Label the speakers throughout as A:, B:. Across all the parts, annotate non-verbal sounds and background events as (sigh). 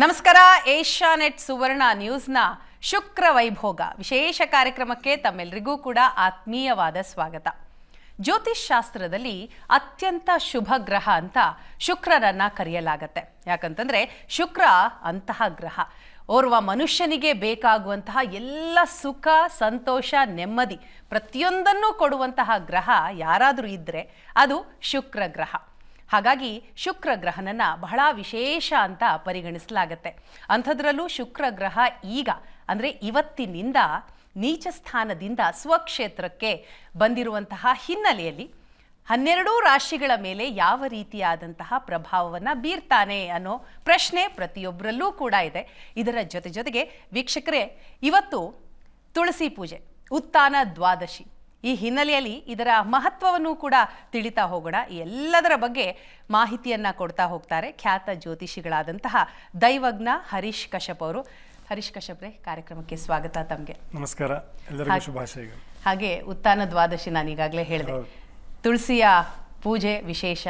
A: ನಮಸ್ಕಾರ Asia net ಸುವರ್ಣ ನ್ಯೂಸ್ನ ಶುಕ್ರ ವೈಭೋಗ. ವಿಶೇಷ ಕಾರ್ಯಕ್ರಮಕ್ಕೆ ತಮ್ಮೆಲ್ಲರಿಗೂ ಕೂಡ ಆತ್ಮೀಯವಾದ ಸ್ವಾಗತ. ಜ್ಯೋತಿಷ್ ಶಾಸ್ತ್ರದಲ್ಲಿ ಅತ್ಯಂತ ಶುಭ ಗ್ರಹ ಅಂತ ಶುಕ್ರರನ್ನ ಕರೆಯಲಾಗತ್ತೆ. ಯಾಕಂತಂದ್ರೆ ಶುಕ್ರ ಅಂತಹ ಗ್ರಹ. ಓರ್ವ ಮನುಷ್ಯನಿಗೆ ಬೇಕಾಗುವಂತಹ ಎಲ್ಲ ಸುಖ, ಸಂತೋಷ, ನೆಮ್ಮದಿ ಪ್ರತಿಯೊಂದನ್ನೂ ಕೊಡುವಂತಹ ಗ್ರಹ ಯಾರಾದರೂ ಇದ್ದರೆ ಅದು ಶುಕ್ರ ಗ್ರಹ. ಹಾಗಾಗಿ ಶುಕ್ರ ಗ್ರಹನನ್ನ ಬಹಳ ವಿಶೇಷ ಅಂತ ಪರಿಗಣಿಸಲಾಗತ್ತೆ. ಅಂಥದ್ರಲ್ಲೂ ಶುಕ್ರ ಗ್ರಹ ಈಗ, ಅಂದರೆ ಇವತ್ತಿನಿಂದ ನೀಚ ಸ್ಥಾನದಿಂದ ಸ್ವಕ್ಷೇತ್ರಕ್ಕೆ ಬಂದಿರುವಂತಹ ಹಿನ್ನೆಲೆಯಲ್ಲಿ ಹನ್ನೆರಡೂ ರಾಶಿಗಳ ಮೇಲೆ ಯಾವ ರೀತಿಯಾದಂತಹ ಪ್ರಭಾವವನ್ನು ಬೀರ್ತಾನೆ ಅನ್ನೋ ಪ್ರಶ್ನೆ ಪ್ರತಿಯೊಬ್ಬರಲ್ಲೂ ಕೂಡ ಇದೆ. ಇದರ ಜೊತೆ ಜೊತೆಗೆ ವೀಕ್ಷಕರೇ, ಇವತ್ತು ತುಳಸಿ ಪೂಜೆ, ಉತ್ತಾನ ದ್ವಾದಶಿ. ಈ ಹಿನ್ನೆಲೆಯಲ್ಲಿ ಇದರ ಮಹತ್ವವನ್ನು ಕೂಡ ತಿಳಿತಾ ಹೋಗೋಣ. ಈ ಎಲ್ಲದರ ಬಗ್ಗೆ ಮಾಹಿತಿಯನ್ನ ಕೊಡ್ತಾ ಹೋಗ್ತಾರೆ ಖ್ಯಾತ ಜ್ಯೋತಿಷಿಗಳಾದಂತಹ ದೈವಜ್ಞ ಹರೀಶ್ ಕಶ್ಯಪ್ ಅವರು. ಹರೀಶ್ ಕಶ್ಯಪ್ರೆ ಕಾರ್ಯಕ್ರಮಕ್ಕೆ ಸ್ವಾಗತ ತಮಗೆ.
B: ನಮಸ್ಕಾರ. ಎಲ್ಲರಿಗೂ
A: ಹಾಗೆ ಉತ್ತಾನ ದ್ವಾದಶಿ ನಾನು ಈಗಾಗಲೇ ಹೇಳಿದೆ. ತುಳಸಿಯ ಪೂಜೆ ವಿಶೇಷ.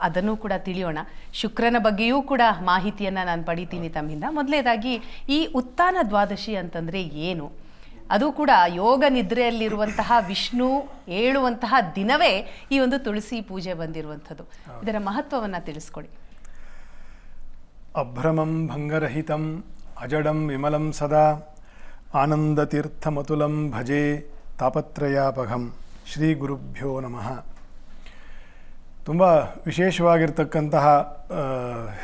A: ಅದನ್ನು ಕೂಡ ತಿಳಿಯೋಣ. ಶುಕ್ರನ ಬಗ್ಗೆಯೂ ಕೂಡ ಮಾಹಿತಿಯನ್ನ ನಾನು ಪಡಿತೀನಿ ತಮ್ಮಿಂದ. ಮೊದಲನೇದಾಗಿ ಈ ಉತ್ತಾನ ದ್ವಾದಶಿ ಅಂತಂದ್ರೆ ಏನು? ಅದು ಕೂಡ ಯೋಗ ನಿದ್ರೆಯಲ್ಲಿರುವಂತಹ ವಿಷ್ಣು ಏಳುವಂತಹ ದಿನವೇ ಈ ಒಂದು ತುಳಸಿ ಪೂಜೆ ಬಂದಿರುವಂಥದ್ದು. ಇದರ ಮಹತ್ವವನ್ನ ತಿಳಿಸ್ಕೊಡಿ.
B: ಅಭ್ರಮಂ ಭಂಗರಹಿತಂ ಅಜಡಂ ವಿಮಲಂ ಸದಾ ಆನಂದತೀರ್ಥಮತುಲಂ ಭಜೆ ತಾಪತ್ರಯಾಪಘಂ. ಶ್ರೀ ಗುರುಭ್ಯೋ ನಮಃ. ತುಂಬ ವಿಶೇಷವಾಗಿರ್ತಕ್ಕಂತಹ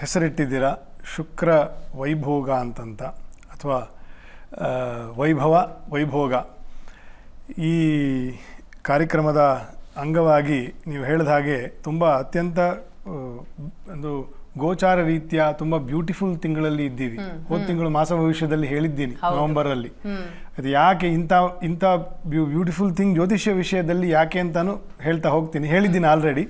B: ಹೆಸರಿಟ್ಟಿದ್ದೀರ ಶುಕ್ರ ವೈಭೋಗ ಅಂತಂತ ಅಥವಾ ವೈಭವ ವೈಭೋಗ. ಈ ಕಾರ್ಯಕ್ರಮದ ಅಂಗವಾಗಿ ನೀವು ಹೇಳಿದ ಹಾಗೆ ತುಂಬ ಅತ್ಯಂತ ಒಂದು ಗೋಚಾರ ರೀತಿಯ ತುಂಬ ಬ್ಯೂಟಿಫುಲ್ ತಿಂಗಳಲ್ಲಿ ಇದ್ದೀವಿ. ಹೋದ ತಿಂಗಳು ಮಾಸ ಭವಿಷ್ಯದಲ್ಲಿ ಹೇಳಿದ್ದೀನಿ ನವೆಂಬರಲ್ಲಿ. ಅದು ಯಾಕೆ ಇಂಥ ಇಂಥ ಬ್ಯೂಟಿಫುಲ್ ಥಿಂಗ್ ಜ್ಯೋತಿಷ್ಯ ವಿಷಯದಲ್ಲಿ ಯಾಕೆ ಅಂತಾನು ಹೇಳ್ತಾ ಹೋಗ್ತೀನಿ. ಹೇಳಿದ್ದೀನಿ ಆಲ್ರೆಡಿ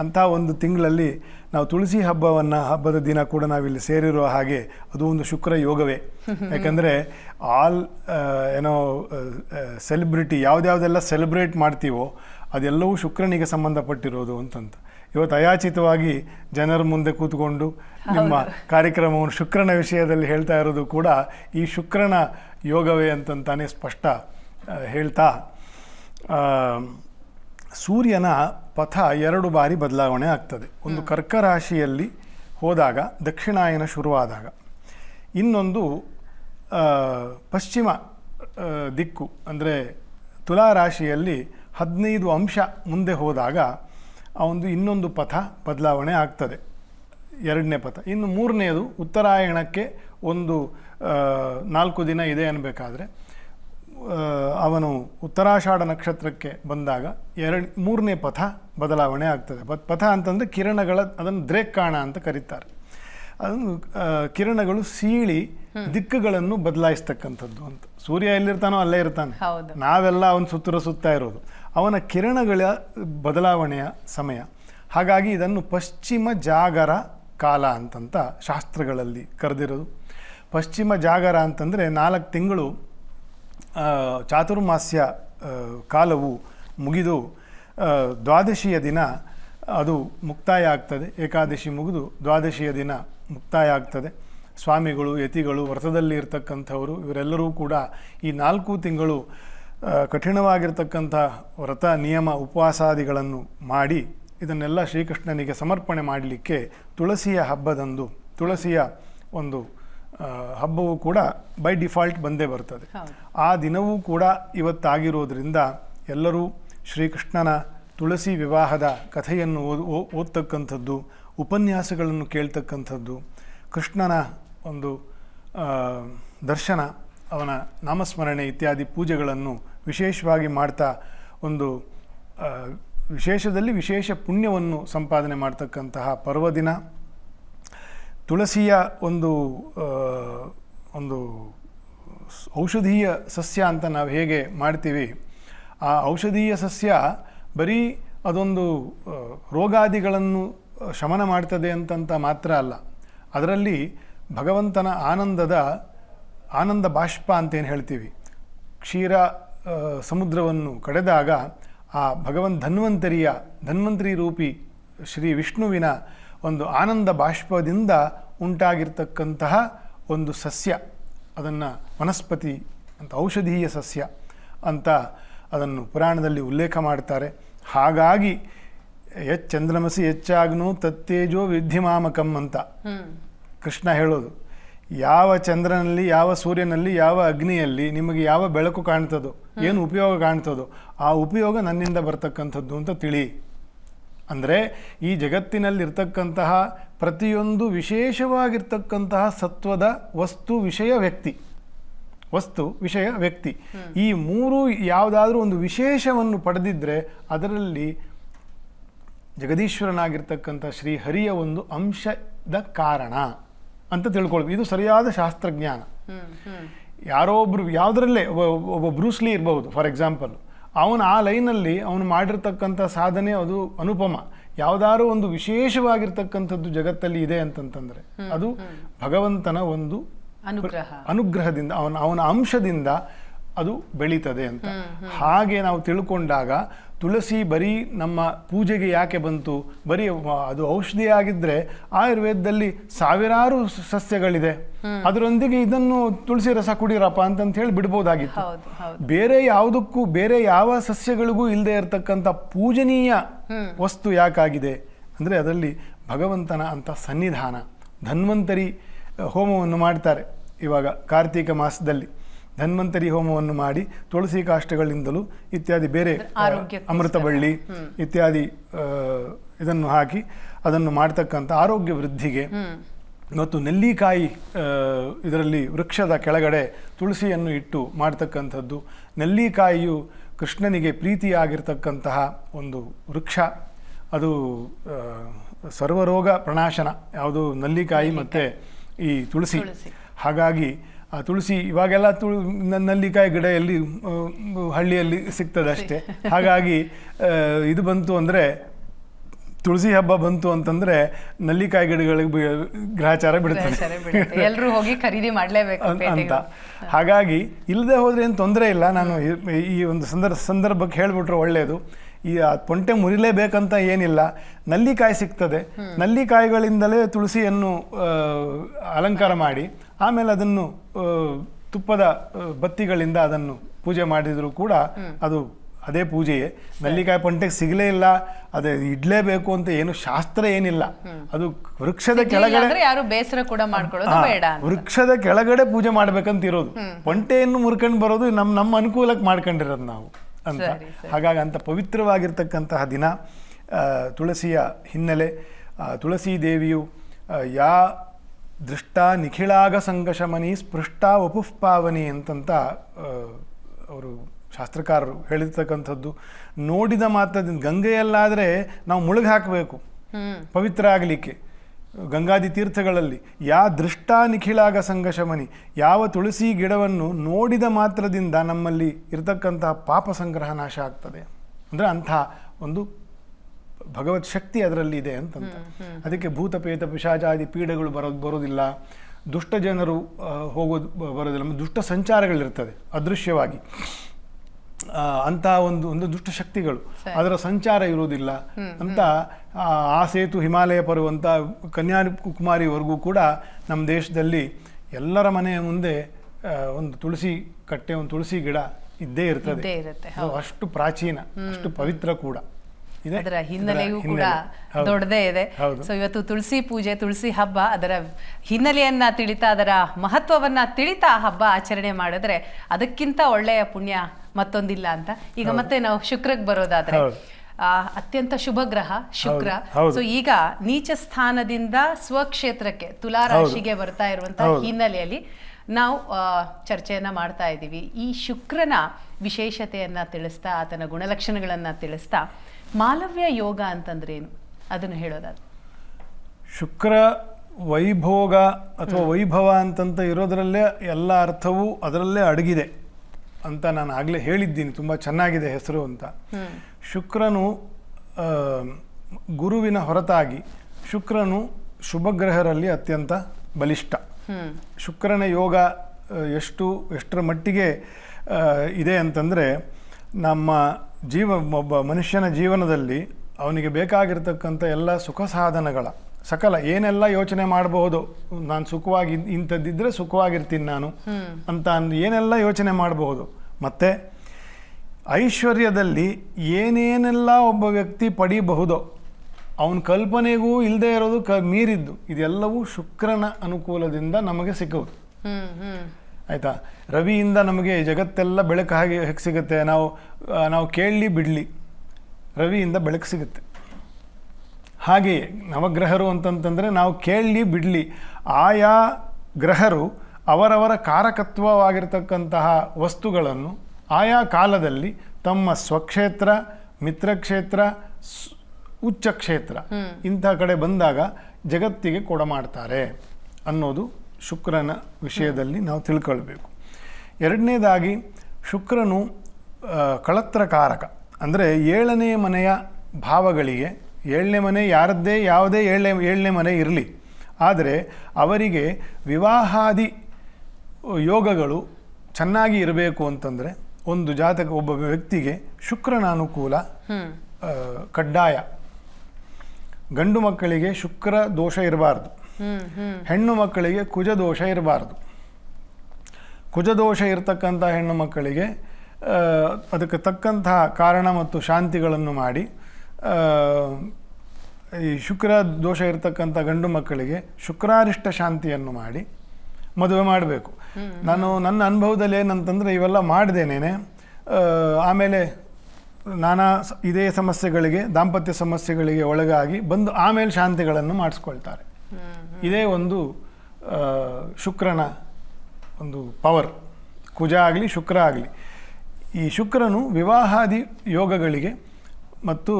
B: ಅಂಥ ಒಂದು ತಿಂಗಳಲ್ಲಿ ನಾವು ತುಳಸಿ ಹಬ್ಬವನ್ನು ಹಬ್ಬದ ದಿನ ಕೂಡ ನಾವಿಲ್ಲಿ ಸೇರಿರುವ ಹಾಗೆ ಅದು ಒಂದು ಶುಕ್ರ ಯೋಗವೇ. (laughs) ಯಾಕಂದರೆ ಆಲ್ ಏನೋ ಸೆಲೆಬ್ರಿಟಿ ಯಾವುದ್ಯಾವುದೆಲ್ಲ ಸೆಲೆಬ್ರೇಟ್ ಮಾಡ್ತೀವೋ ಅದೆಲ್ಲವೂ ಶುಕ್ರನಿಗೆ ಸಂಬಂಧಪಟ್ಟಿರೋದು ಅಂತಂತ. ಇವತ್ತು ಅಯಾಚಿತವಾಗಿ ಜನರ ಮುಂದೆ ಕೂತ್ಕೊಂಡು ನಿಮ್ಮ ಕಾರ್ಯಕ್ರಮವನ್ನು ಶುಕ್ರನ ವಿಷಯದಲ್ಲಿ ಹೇಳ್ತಾ ಇರೋದು ಕೂಡ ಈ ಶುಕ್ರನ ಯೋಗವೇ ಅಂತಂತಾನೆ ಸ್ಪಷ್ಟ ಹೇಳ್ತಾ ಸೂರ್ಯನ ಪಥ ಎರಡು ಬಾರಿ ಬದಲಾವಣೆ ಆಗ್ತದೆ. ಒಂದು ಕರ್ಕ ರಾಶಿಯಲ್ಲಿ ಹೋದಾಗ ದಕ್ಷಿಣಾಯನ ಶುರುವಾದಾಗ. ಇನ್ನೊಂದು ಪಶ್ಚಿಮ ದಿಕ್ಕು ಅಂದರೆ ತುಲಾ ರಾಶಿಯಲ್ಲಿ ಹದಿನೈದು ಅಂಶ ಮುಂದೆ ಹೋದಾಗ ಆ ಒಂದು ಇನ್ನೊಂದು ಪಥ ಬದಲಾವಣೆ ಆಗ್ತದೆ. ಎರಡನೇ ಪಥ. ಇನ್ನು ಮೂರನೆಯದು ಉತ್ತರಾಯಣಕ್ಕೆ ಒಂದು ನಾಲ್ಕು ದಿನ ಇದೆ ಅನ್ನಬೇಕಾದ್ರೆ ಅವನು ಉತ್ತರಾಷಾಢ ನಕ್ಷತ್ರಕ್ಕೆ ಬಂದಾಗ ಎರಡು ಮೂರನೇ ಪಥ ಬದಲಾವಣೆ ಆಗ್ತದೆ. ಪತ್- ಪಥ ಅಂತಂದರೆ ಕಿರಣಗಳ ಅದನ್ನು ದ್ರೇಕ್ಕಾಣ ಅಂತ ಕರೀತಾರೆ. ಅದನ್ನು ಕಿರಣಗಳು ಸೀಳಿ ದಿಕ್ಕುಗಳನ್ನು ಬದಲಾಯಿಸ್ತಕ್ಕಂಥದ್ದು ಅಂತ. ಸೂರ್ಯ ಎಲ್ಲಿರ್ತಾನೋ ಅಲ್ಲೇ ಇರ್ತಾನೆ. ನಾವೆಲ್ಲ ಅವನು ಸುತ್ತರ ಸುತ್ತಾ ಇರೋದು. ಅವನ ಕಿರಣಗಳ ಬದಲಾವಣೆಯ ಸಮಯ. ಹಾಗಾಗಿ ಇದನ್ನು ಪಶ್ಚಿಮ ಜಾಗರ ಕಾಲ ಅಂತಂತ ಶಾಸ್ತ್ರಗಳಲ್ಲಿ ಕರೆದಿರೋದು. ಪಶ್ಚಿಮ ಜಾಗರ ಅಂತಂದರೆ ನಾಲ್ಕು ತಿಂಗಳು ಚಾತುರ್ಮಾಸ್ಯ ಕಾಲವು ಮುಗಿದು ದ್ವಾದಶಿಯ ದಿನ ಅದು ಮುಕ್ತಾಯ ಆಗ್ತದೆ. ಏಕಾದಶಿ ಮುಗಿದು ದ್ವಾದಶಿಯ ದಿನ ಮುಕ್ತಾಯ ಆಗ್ತದೆ. ಸ್ವಾಮಿಗಳು, ಯತಿಗಳು, ವ್ರತದಲ್ಲಿ ಇರ್ತಕ್ಕಂಥವರು, ಇವರೆಲ್ಲರೂ ಕೂಡ ಈ ನಾಲ್ಕು ತಿಂಗಳು ಕಠಿಣವಾಗಿರ್ತಕ್ಕಂಥ ವ್ರತ, ನಿಯಮ, ಉಪವಾಸಾದಿಗಳನ್ನು ಮಾಡಿ ಇದನ್ನೆಲ್ಲ ಶ್ರೀಕೃಷ್ಣನಿಗೆ ಸಮರ್ಪಣೆ ಮಾಡಲಿಕ್ಕೆ ತುಳಸಿಯ ಹಬ್ಬದಂದು, ತುಳಸಿಯ ಒಂದು ಹಬ್ಬವು ಕೂಡ ಬೈ ಡಿಫಾಲ್ಟ್ ಬಂದೇ ಬರ್ತದೆ. ಆ ದಿನವೂ ಕೂಡ ಇವತ್ತಾಗಿರೋದ್ರಿಂದ ಎಲ್ಲರೂ ಶ್ರೀಕೃಷ್ಣನ ತುಳಸಿ ವಿವಾಹದ ಕಥೆಯನ್ನು ಓದ್ ಓ- ಓದ್ತಕ್ಕಂಥದ್ದು ಉಪನ್ಯಾಸಗಳನ್ನು ಕೇಳ್ತಕ್ಕಂಥದ್ದು ಕೃಷ್ಣನ ಒಂದು ದರ್ಶನ ಅವನ ನಾಮಸ್ಮರಣೆ ಇತ್ಯಾದಿ ಪೂಜೆಗಳನ್ನು ವಿಶೇಷವಾಗಿ ಮಾಡ್ತಾ ಒಂದು ವಿಶೇಷದಲ್ಲಿ ವಿಶೇಷ ಪುಣ್ಯವನ್ನು ಸಂಪಾದನೆ ಮಾಡ್ತಕ್ಕಂತಹ ಪರ್ವದಿನ. ತುಳಸಿಯ ಒಂದು ಒಂದು ಔಷಧೀಯ ಸಸ್ಯ ಅಂತ ನಾವು ಹೇಗೆ ಮಾಡ್ತೀವಿ, ಆ ಔಷಧೀಯ ಸಸ್ಯ ಬರೀ ಅದೊಂದು ರೋಗಾದಿಗಳನ್ನು ಶಮನ ಮಾಡ್ತದೆ ಅಂತಂತ ಮಾತ್ರ ಅಲ್ಲ. ಅದರಲ್ಲಿ ಭಗವಂತನ ಆನಂದದ, ಆನಂದ ಬಾಷ್ಪ ಅಂತೇನು ಹೇಳ್ತೀವಿ. ಕ್ಷೀರ ಸಮುದ್ರವನ್ನು ಕಡೆದಾಗ ಆ ಭಗವನ್ ಧನ್ವಂತರಿಯ, ಧನ್ವಂತರಿ ರೂಪಿ ಶ್ರೀ ವಿಷ್ಣುವಿನ ಒಂದು ಆನಂದ ಬಾಷ್ಪದಿಂದ ಉಂಟಾಗಿರ್ತಕ್ಕಂತಹ ಒಂದು ಸಸ್ಯ. ಅದನ್ನು ವನಸ್ಪತಿ ಅಂತ ಔಷಧೀಯ ಸಸ್ಯ ಅಂತ ಅದನ್ನು ಪುರಾಣದಲ್ಲಿ ಉಲ್ಲೇಖ ಮಾಡ್ತಾರೆ. ಹಾಗಾಗಿ ಎಚ್ಚಂದ್ರಮಸಿ ಹೆಚ್ಚಾಗ್ನು ತತ್ತೇಜೋ ವಿದ್ಧಿಮಾಮಕಂ ಅಂತ. ಕೃಷ್ಣ ಹೇಳೋದು, ಯಾವ ಚಂದ್ರನಲ್ಲಿ, ಯಾವ ಸೂರ್ಯನಲ್ಲಿ, ಯಾವ ಅಗ್ನಿಯಲ್ಲಿ ನಿಮಗೆ ಯಾವ ಬೆಳಕು ಕಾಣ್ತದೋ, ಏನು ಉಪಯೋಗ ಕಾಣ್ತದೋ, ಆ ಉಪಯೋಗ ನನ್ನಿಂದ ಬರ್ತಕ್ಕಂಥದ್ದು ಅಂತ ತಿಳಿ. ಅಂದರೆ ಈ ಜಗತ್ತಿನಲ್ಲಿರ್ತಕ್ಕಂತಹ ಪ್ರತಿಯೊಂದು ವಿಶೇಷವಾಗಿರ್ತಕ್ಕಂತಹ ಸತ್ವದ ವಸ್ತು ವಿಷಯ ವ್ಯಕ್ತಿ. ವಸ್ತು ವಿಷಯ ವ್ಯಕ್ತಿ. ಈ ಮೂರು ಯಾವುದಾದ್ರೂ ಒಂದು ವಿಶೇಷವನ್ನು ಪಡೆದಿದ್ದರೆ ಅದರಲ್ಲಿ ಜಗದೀಶ್ವರನಾಗಿರ್ತಕ್ಕಂಥ ಶ್ರೀಹರಿಯ ಒಂದು ಅಂಶದ ಕಾರಣ ಅಂತ ತಿಳ್ಕೊಳ್ಬೇಕು. ಇದು ಸರಿಯಾದ ಶಾಸ್ತ್ರಜ್ಞಾನ. ಯಾರೋ ಒಬ್ರು ಯಾವುದರಲ್ಲೇ ಒಬ್ಬ ಒಬ್ಬ ಬ್ರೂಸ್ಲಿ ಇರಬಹುದು ಫಾರ್ ಎಕ್ಸಾಂಪಲ್. ಅವನು ಆ ಲೈನಲ್ಲಿ ಅವನು ಮಾಡಿರ್ತಕ್ಕಂಥ ಸಾಧನೆ ಅದು ಅನುಪಮ. ಯಾವುದಾದ್ರೂ ಒಂದು ವಿಶೇಷವಾಗಿರ್ತಕ್ಕಂಥದ್ದು ಜಗತ್ತಲ್ಲಿ ಇದೆ ಅಂತಂತಂದ್ರೆ ಅದು ಭಗವಂತನ ಒಂದು
A: ಅನುಗ್ರಹ.
B: ಅನುಗ್ರಹದಿಂದ ಅವನ ಅವನ ಅಂಶದಿಂದ ಅದು ಬೆಳೀತದೆ ಅಂತ. ಹಾಗೆ ನಾವು ತಿಳ್ಕೊಂಡಾಗ ತುಳಸಿ ಬರೀ ನಮ್ಮ ಪೂಜೆಗೆ ಯಾಕೆ ಬಂತು? ಬರೀ ಅದು ಔಷಧಿ ಆಗಿದ್ರೆ ಆಯುರ್ವೇದದಲ್ಲಿ ಸಾವಿರಾರು ಸಸ್ಯಗಳಿದೆ. ಅದರೊಂದಿಗೆ ಇದನ್ನು ತುಳಸಿ ರಸ ಕುಡಿರಪ್ಪ ಅಂತಂತ ಹೇಳಿ ಬಿಡ್ಬೋದಾಗಿತ್ತು. ಬೇರೆ ಯಾವುದಕ್ಕೂ ಬೇರೆ ಯಾವ ಸಸ್ಯಗಳಿಗೂ ಇಲ್ಲದೆ ಇರತಕ್ಕಂಥ ಪೂಜನೀಯ ವಸ್ತು ಯಾಕಾಗಿದೆ? ಅಂದರೆ ಅದರಲ್ಲಿ ಭಗವಂತನ ಅಂತ ಸನ್ನಿಧಾನ. ಧನ್ವಂತರಿ ಹೋಮವನ್ನು ಮಾಡ್ತಾರೆ ಇವಾಗ ಕಾರ್ತೀಕ ಮಾಸದಲ್ಲಿ. ಧನ್ವಂತರಿ ಹೋಮವನ್ನು ಮಾಡಿ ತುಳಸಿ ಕಾಷ್ಟಗಳಿಂದಲೂ ಇತ್ಯಾದಿ ಬೇರೆ. ಅಮೃತ ಬಳ್ಳಿ ಇತ್ಯಾದಿ ಇದನ್ನು ಹಾಕಿ ಅದನ್ನು ಮಾಡ್ತಕ್ಕಂಥ ಆರೋಗ್ಯ ವೃದ್ಧಿಗೆ ಮತ್ತು ನೆಲ್ಲಿಕಾಯಿ ಇದರಲ್ಲಿ ವೃಕ್ಷದ ಕೆಳಗಡೆ ತುಳಸಿಯನ್ನು ಇಟ್ಟು ಮಾಡ್ತಕ್ಕಂಥದ್ದು ನೆಲ್ಲಿಕಾಯಿಯು ಕೃಷ್ಣನಿಗೆ ಪ್ರೀತಿಯಾಗಿರ್ತಕ್ಕಂತಹ ಒಂದು ವೃಕ್ಷ. ಅದು ಸರ್ವರೋಗ ಪ್ರಣಾಶನ ಯಾವುದು ನಲ್ಲಿಕಾಯಿ ಮತ್ತು ಈ ತುಳಸಿ. ಹಾಗಾಗಿ ಆ ತುಳಸಿ ಇವಾಗೆಲ್ಲ ತುಳು ನಲ್ಲಿಕಾಯಿ ಗಿಡ ಎಲ್ಲಿ ಹಳ್ಳಿಯಲ್ಲಿ ಸಿಗ್ತದೆ ಅಷ್ಟೇ ಹಾಗಾಗಿ ಇದು ಬಂತು ಅಂದರೆ ತುಳಸಿ ಹಬ್ಬ ಬಂತು ಅಂತಂದ್ರೆ ನಲ್ಲಿಕಾಯಿ ಗಿಡಗಳಿಗೆ ಗ್ರಹಚಾರ
A: ಬಿಡುತ್ತೆ. ಎಲ್ಲರೂ ಹೋಗಿ ಖರೀದಿ ಮಾಡಲೇಬೇಕು
B: ಅಂತ. ಹಾಗಾಗಿ ಇಲ್ಲದೆ ಹೋದ್ರೆ ಏನು ತೊಂದರೆ ಇಲ್ಲ. ನಾನು ಈ- ಈ ಒಂದು ಸಂದರ್ಭ ಸಂದರ್ಭಕ್ಕೆ ಹೇಳ್ಬಿಟ್ರೆ ಒಳ್ಳೆಯದು ಈ ಆ ಪೊಂಟೆ ಮುರಿಲೇಬೇಕಂತ ಏನಿಲ್ಲ. ನಲ್ಲಿಕಾಯಿ ಸಿಗ್ತದೆ. ನಲ್ಲಿಕಾಯಿಗಳಿಂದಲೇ ತುಳಸಿಯನ್ನು ಅಲಂಕಾರ ಮಾಡಿ. ಆಮೇಲೆ ಅದನ್ನು ತುಪ್ಪದ ಬತ್ತಿಗಳಿಂದ ಅದನ್ನು ಪೂಜೆ ಮಾಡಿದರೂ ಕೂಡ ಅದು ಅದೇ ಪೂಜೆಯೇ. ನಲ್ಲಿಕಾಯಿ ಪಂಟೆಗೆ ಸಿಗಲೇ ಇಲ್ಲ ಅದೇ ಇಡ್ಲೇಬೇಕು ಅಂತ ಏನು ಶಾಸ್ತ್ರ ಏನಿಲ್ಲ. ಅದು ವೃಕ್ಷದ ಕೆಳಗಡೆ
A: ಯಾರು ಬೇಸರ ಕೂಡ ಮಾಡ್ಕೊಳ್ಳೋದು ಬೇಡ
B: ವೃಕ್ಷದ ಕೆಳಗಡೆ ಪೂಜೆ ಮಾಡ್ಬೇಕಂತ ಇರೋದು. ಪಂಟೆಯನ್ನು ಮುರ್ಕೊಂಡು ಬರೋದು ನಮ್ಮ ನಮ್ಮ ಅನುಕೂಲಕ್ಕೆ ಮಾಡ್ಕೊಂಡಿರೋದು ನಾವು ಅಂತ. ಹಾಗಾಗಿ ಅಂತ ಪವಿತ್ರವಾಗಿರ್ತಕ್ಕಂತಹ ದಿನ ತುಳಸಿಯ ಹಿನ್ನೆಲೆ ತುಳಸಿ ದೇವಿಯು ಯಾ ದೃಷ್ಟ ನಿಖಿಳಾಗ ಸಂಘಶಮನಿ ಸ್ಪೃಷ್ಟ ವಪುಃಪಾವನಿ ಅಂತಂತ ಅವರು ಶಾಸ್ತ್ರಕಾರರು ಹೇಳಿರ್ತಕ್ಕಂಥದ್ದು. ನೋಡಿದ ಮಾತ್ರದಿಂದ ಗಂಗೆಯಲ್ಲಾದರೆ ನಾವು ಮುಳುಗಿ ಹಾಕಬೇಕು. ಪವಿತ್ರ ಆಗಲಿಕ್ಕೆ ಗಂಗಾದಿ ತೀರ್ಥಗಳಲ್ಲಿ. ಯಾ ದೃಷ್ಟ ನಿಖಿಳಾಗ ಸಂಘಶಮನಿ ಯಾವ ತುಳಸಿ ಗಿಡವನ್ನು ನೋಡಿದ ಮಾತ್ರದಿಂದ ನಮ್ಮಲ್ಲಿ ಇರತಕ್ಕಂತಹ ಪಾಪ ಸಂಗ್ರಹ ನಾಶ ಆಗ್ತದೆ. ಅಂದರೆ ಅಂಥ ಒಂದು ಭಗವತ್ ಶಕ್ತಿ ಅದರಲ್ಲಿ ಇದೆ ಅಂತಂತ. ಅದಕ್ಕೆ ಭೂತಪೇತ ಪಿಶಾಚಾದಿ ಪೀಡೆಗಳು ಬರೋದು ಬರೋದಿಲ್ಲ. ದುಷ್ಟ ಜನರು ಹೋಗೋದು ಬರೋದಿಲ್ಲ. ದುಷ್ಟ ಸಂಚಾರಗಳಿರ್ತದೆ ಅದೃಶ್ಯವಾಗಿ. ಅಂತ ಒಂದು ಒಂದು ದುಷ್ಟ ಶಕ್ತಿಗಳು. ಅದರ ಸಂಚಾರ ಇರುವುದಿಲ್ಲ. ಅಂತ ಆ, ಸೇತು ಹಿಮಾಲಯ ಪರ್ವಂತ ಕನ್ಯಾಕುಮಾರಿವರೆಗೂ ಕೂಡ ನಮ್ಮ ದೇಶದಲ್ಲಿ ಎಲ್ಲರ ಮನೆಯ ಮುಂದೆ ಒಂದು ತುಳಸಿ ಕಟ್ಟೆ ಒಂದು ತುಳಸಿ ಗಿಡ ಇದ್ದೇ ಇರ್ತದೆ. ಅಷ್ಟು ಪ್ರಾಚೀನ ಅಷ್ಟು ಪವಿತ್ರ ಕೂಡ.
A: ಅದರ ಹಿನ್ನೆಲೆಯೂ ಕೂಡ ದೊಡ್ಡದೇ ಇದೆ. ಸೊ ಇವತ್ತು ತುಳಸಿ ಪೂಜೆ ತುಳಸಿ ಹಬ್ಬ ಅದರ ಹಿನ್ನೆಲೆಯನ್ನ ತಿಳಿತಾ ಅದರ ಮಹತ್ವವನ್ನ ತಿಳಿತಾ ಹಬ್ಬ ಆಚರಣೆ ಮಾಡಿದ್ರೆ ಅದಕ್ಕಿಂತ ಒಳ್ಳೆಯ ಪುಣ್ಯ ಮತ್ತೊಂದಿಲ್ಲ ಅಂತ. ಈಗ ಮತ್ತೆ ನಾವು ಶುಕ್ರಕ್ಕೆ ಬರೋದಾದ್ರೆ ಆ, ಅತ್ಯಂತ ಶುಭ ಗ್ರಹ ಶುಕ್ರ. ಸೊ ಈಗ ನೀಚ ಸ್ಥಾನದಿಂದ ಸ್ವಕ್ಷೇತ್ರಕ್ಕೆ ತುಲಾ ರಾಶಿಗೆ ಬರ್ತಾ ಇರುವಂತಹ. ಹಿನ್ನೆಲೆಯಲ್ಲಿ ನಾವು ಚರ್ಚೆಯನ್ನ ಮಾಡ್ತಾ ಇದ್ದೀವಿ. ಈ ಶುಕ್ರನ ವಿಶೇಷತೆಯನ್ನ ತಿಳಿಸ್ತಾ ಆತನ ಗುಣಲಕ್ಷಣಗಳನ್ನ ತಿಳಿಸ್ತಾ ಮಾಲವ್ಯ ಯೋಗ ಅಂತಂದ್ರೆ ಏನು ಅದನ್ನು ಹೇಳೋದಾದ್ರೆ.
B: ಶುಕ್ರ ವೈಭೋಗ ಅಥವಾ ವೈಭವ ಅಂತಂತ ಇರೋದರಲ್ಲೇ ಎಲ್ಲ ಅರ್ಥವೂ ಅದರಲ್ಲೇ ಅಡಗಿದೆ ಅಂತ ನಾನು ಆಗಲೇ ಹೇಳಿದ್ದೀನಿ. ತುಂಬ ಚೆನ್ನಾಗಿದೆ ಹೆಸರು ಅಂತ. ಶುಕ್ರನು ಗುರುವಿನ ಹೊರತಾಗಿ ಶುಕ್ರನು ಶುಭಗ್ರಹರಲ್ಲಿ ಅತ್ಯಂತ ಬಲಿಷ್ಠ. ಶುಕ್ರನ ಯೋಗ ಎಷ್ಟು ಎಷ್ಟರ ಮಟ್ಟಿಗೆ ಇದೆ ಅಂತಂದರೆ ನಮ್ಮ ಜೀವ, ಒಬ್ಬ ಮನುಷ್ಯನ ಜೀವನದಲ್ಲಿ ಅವನಿಗೆ ಬೇಕಾಗಿರ್ತಕ್ಕಂಥ ಎಲ್ಲ ಸುಖ ಸಾಧನಗಳ, ಸಕಲ ಏನೆಲ್ಲ ಯೋಚನೆ ಮಾಡಬಹುದು, ನಾನು ಸುಖವಾಗಿ ಇಂಥದ್ದಿದ್ರೆ ಸುಖವಾಗಿರ್ತೀನಿ ನಾನು ಅಂತ ಅಂದು ಏನೆಲ್ಲ ಯೋಚನೆ ಮಾಡಬಹುದು. ಮತ್ತು ಐಶ್ವರ್ಯದಲ್ಲಿ ಏನೇನೆಲ್ಲ ಒಬ್ಬ ವ್ಯಕ್ತಿ ಪಡೀಬಹುದೋ, ಅವನ ಕಲ್ಪನೆಗೂ ಇಲ್ಲದೆ ಇರೋದು ಕ, ಮೀರಿದ್ದು, ಇದೆಲ್ಲವೂ ಶುಕ್ರನ ಅನುಕೂಲದಿಂದ ನಮಗೆ ಸಿಕ್ಕುವುದು. ಆಯಿತಾ? ರವಿಯಿಂದ ನಮಗೆ ಜಗತ್ತೆಲ್ಲ ಬೆಳಕು ಹಾಗೆ ಹೇಗೆ ಸಿಗುತ್ತೆ. ನಾವು ನಾವು ಕೇಳಲಿ ಬಿಡಲಿ. ರವಿಯಿಂದ ಬೆಳಕು ಸಿಗುತ್ತೆ. ಹಾಗೆಯೇ ನವಗ್ರಹರು ಅಂತಂತಂದರೆ ನಾವು ಕೇಳಲಿ ಬಿಡಲಿ. ಆಯಾ ಗ್ರಹರು ಅವರವರ ಕಾರಕತ್ವವಾಗಿರ್ತಕ್ಕಂತಹ ವಸ್ತುಗಳನ್ನು ಆಯಾ ಕಾಲದಲ್ಲಿ ತಮ್ಮ ಸ್ವಕ್ಷೇತ್ರ ಮಿತ್ರಕ್ಷೇತ್ರ ಉಚ್ಚ ಕ್ಷೇತ್ರ ಇಂಥ ಕಡೆ ಬಂದಾಗ ಜಗತ್ತಿಗೆ ಕೊಡಮಾಡ್ತಾರೆ ಅನ್ನೋದು ಶುಕ್ರನ ವಿಷಯದಲ್ಲಿ ನಾವು ತಿಳ್ಕೊಳ್ಬೇಕು. ಎರಡನೇದಾಗಿ ಶುಕ್ರನು ಕಳತ್ರಕಾರಕ. ಅಂದರೆ ಏಳನೇ ಮನೆಯ ಭಾವಗಳಿಗೆ ಏಳನೇ ಮನೆ ಯಾರದ್ದೇ ಯಾವುದೇ ಏಳನೇ ಏಳನೇ ಮನೆ ಇರಲಿ. ಆದರೆ ಅವರಿಗೆ ವಿವಾಹಾದಿ ಯೋಗಗಳು ಚೆನ್ನಾಗಿ ಇರಬೇಕು ಅಂತಂದರೆ ಒಂದು ಜಾತಕ ಒಬ್ಬ ವ್ಯಕ್ತಿಗೆ ಶುಕ್ರನ ಅನುಕೂಲ ಕಡ್ಡಾಯ. ಗಂಡು ಮಕ್ಕಳಿಗೆ ಶುಕ್ರ ದೋಷ ಇರಬಾರ್ದು. ಹೆಣ್ಣು ಮಕ್ಕಳಿಗೆ ಕುಜದೋಷ ಇರಬಾರ್ದು. ಕುಜದೋಷ ಇರತಕ್ಕಂಥ ಹೆಣ್ಣು ಮಕ್ಕಳಿಗೆ ಅದಕ್ಕೆ ತಕ್ಕಂತಹ ಕಾರಣ ಮತ್ತು ಶಾಂತಿಗಳನ್ನು ಮಾಡಿ ಈ ಶುಕ್ರ ದೋಷ ಇರತಕ್ಕಂಥ ಗಂಡು ಮಕ್ಕಳಿಗೆ ಶುಕ್ರಾರಿಷ್ಟ ಶಾಂತಿಯನ್ನು ಮಾಡಿ ಮದುವೆ ಮಾಡಬೇಕು. ನಾನು ನನ್ನ ಅನುಭವದಲ್ಲಿ ಏನಂತಂದರೆ ಇವೆಲ್ಲ ಮಾಡಿದೇನೇನೆ ಆಮೇಲೆ ನಾನಾ ಇದೇ ಸಮಸ್ಯೆಗಳಿಗೆ, ದಾಂಪತ್ಯ ಸಮಸ್ಯೆಗಳಿಗೆ ಒಳಗಾಗಿ ಬಂದು ಆಮೇಲೆ ಶಾಂತಿಗಳನ್ನು ಮಾಡಿಸ್ಕೊಳ್ತಾರೆ. ಇದೇ ಒಂದು ಶುಕ್ರನ ಒಂದು ಪವರ್ ಕುಜ ಆಗಲಿ, ಶುಕ್ರ ಆಗಲಿ. ಈ ಶುಕ್ರನು ವಿವಾಹಾದಿ ಯೋಗಗಳಿಗೆ ಮತ್ತು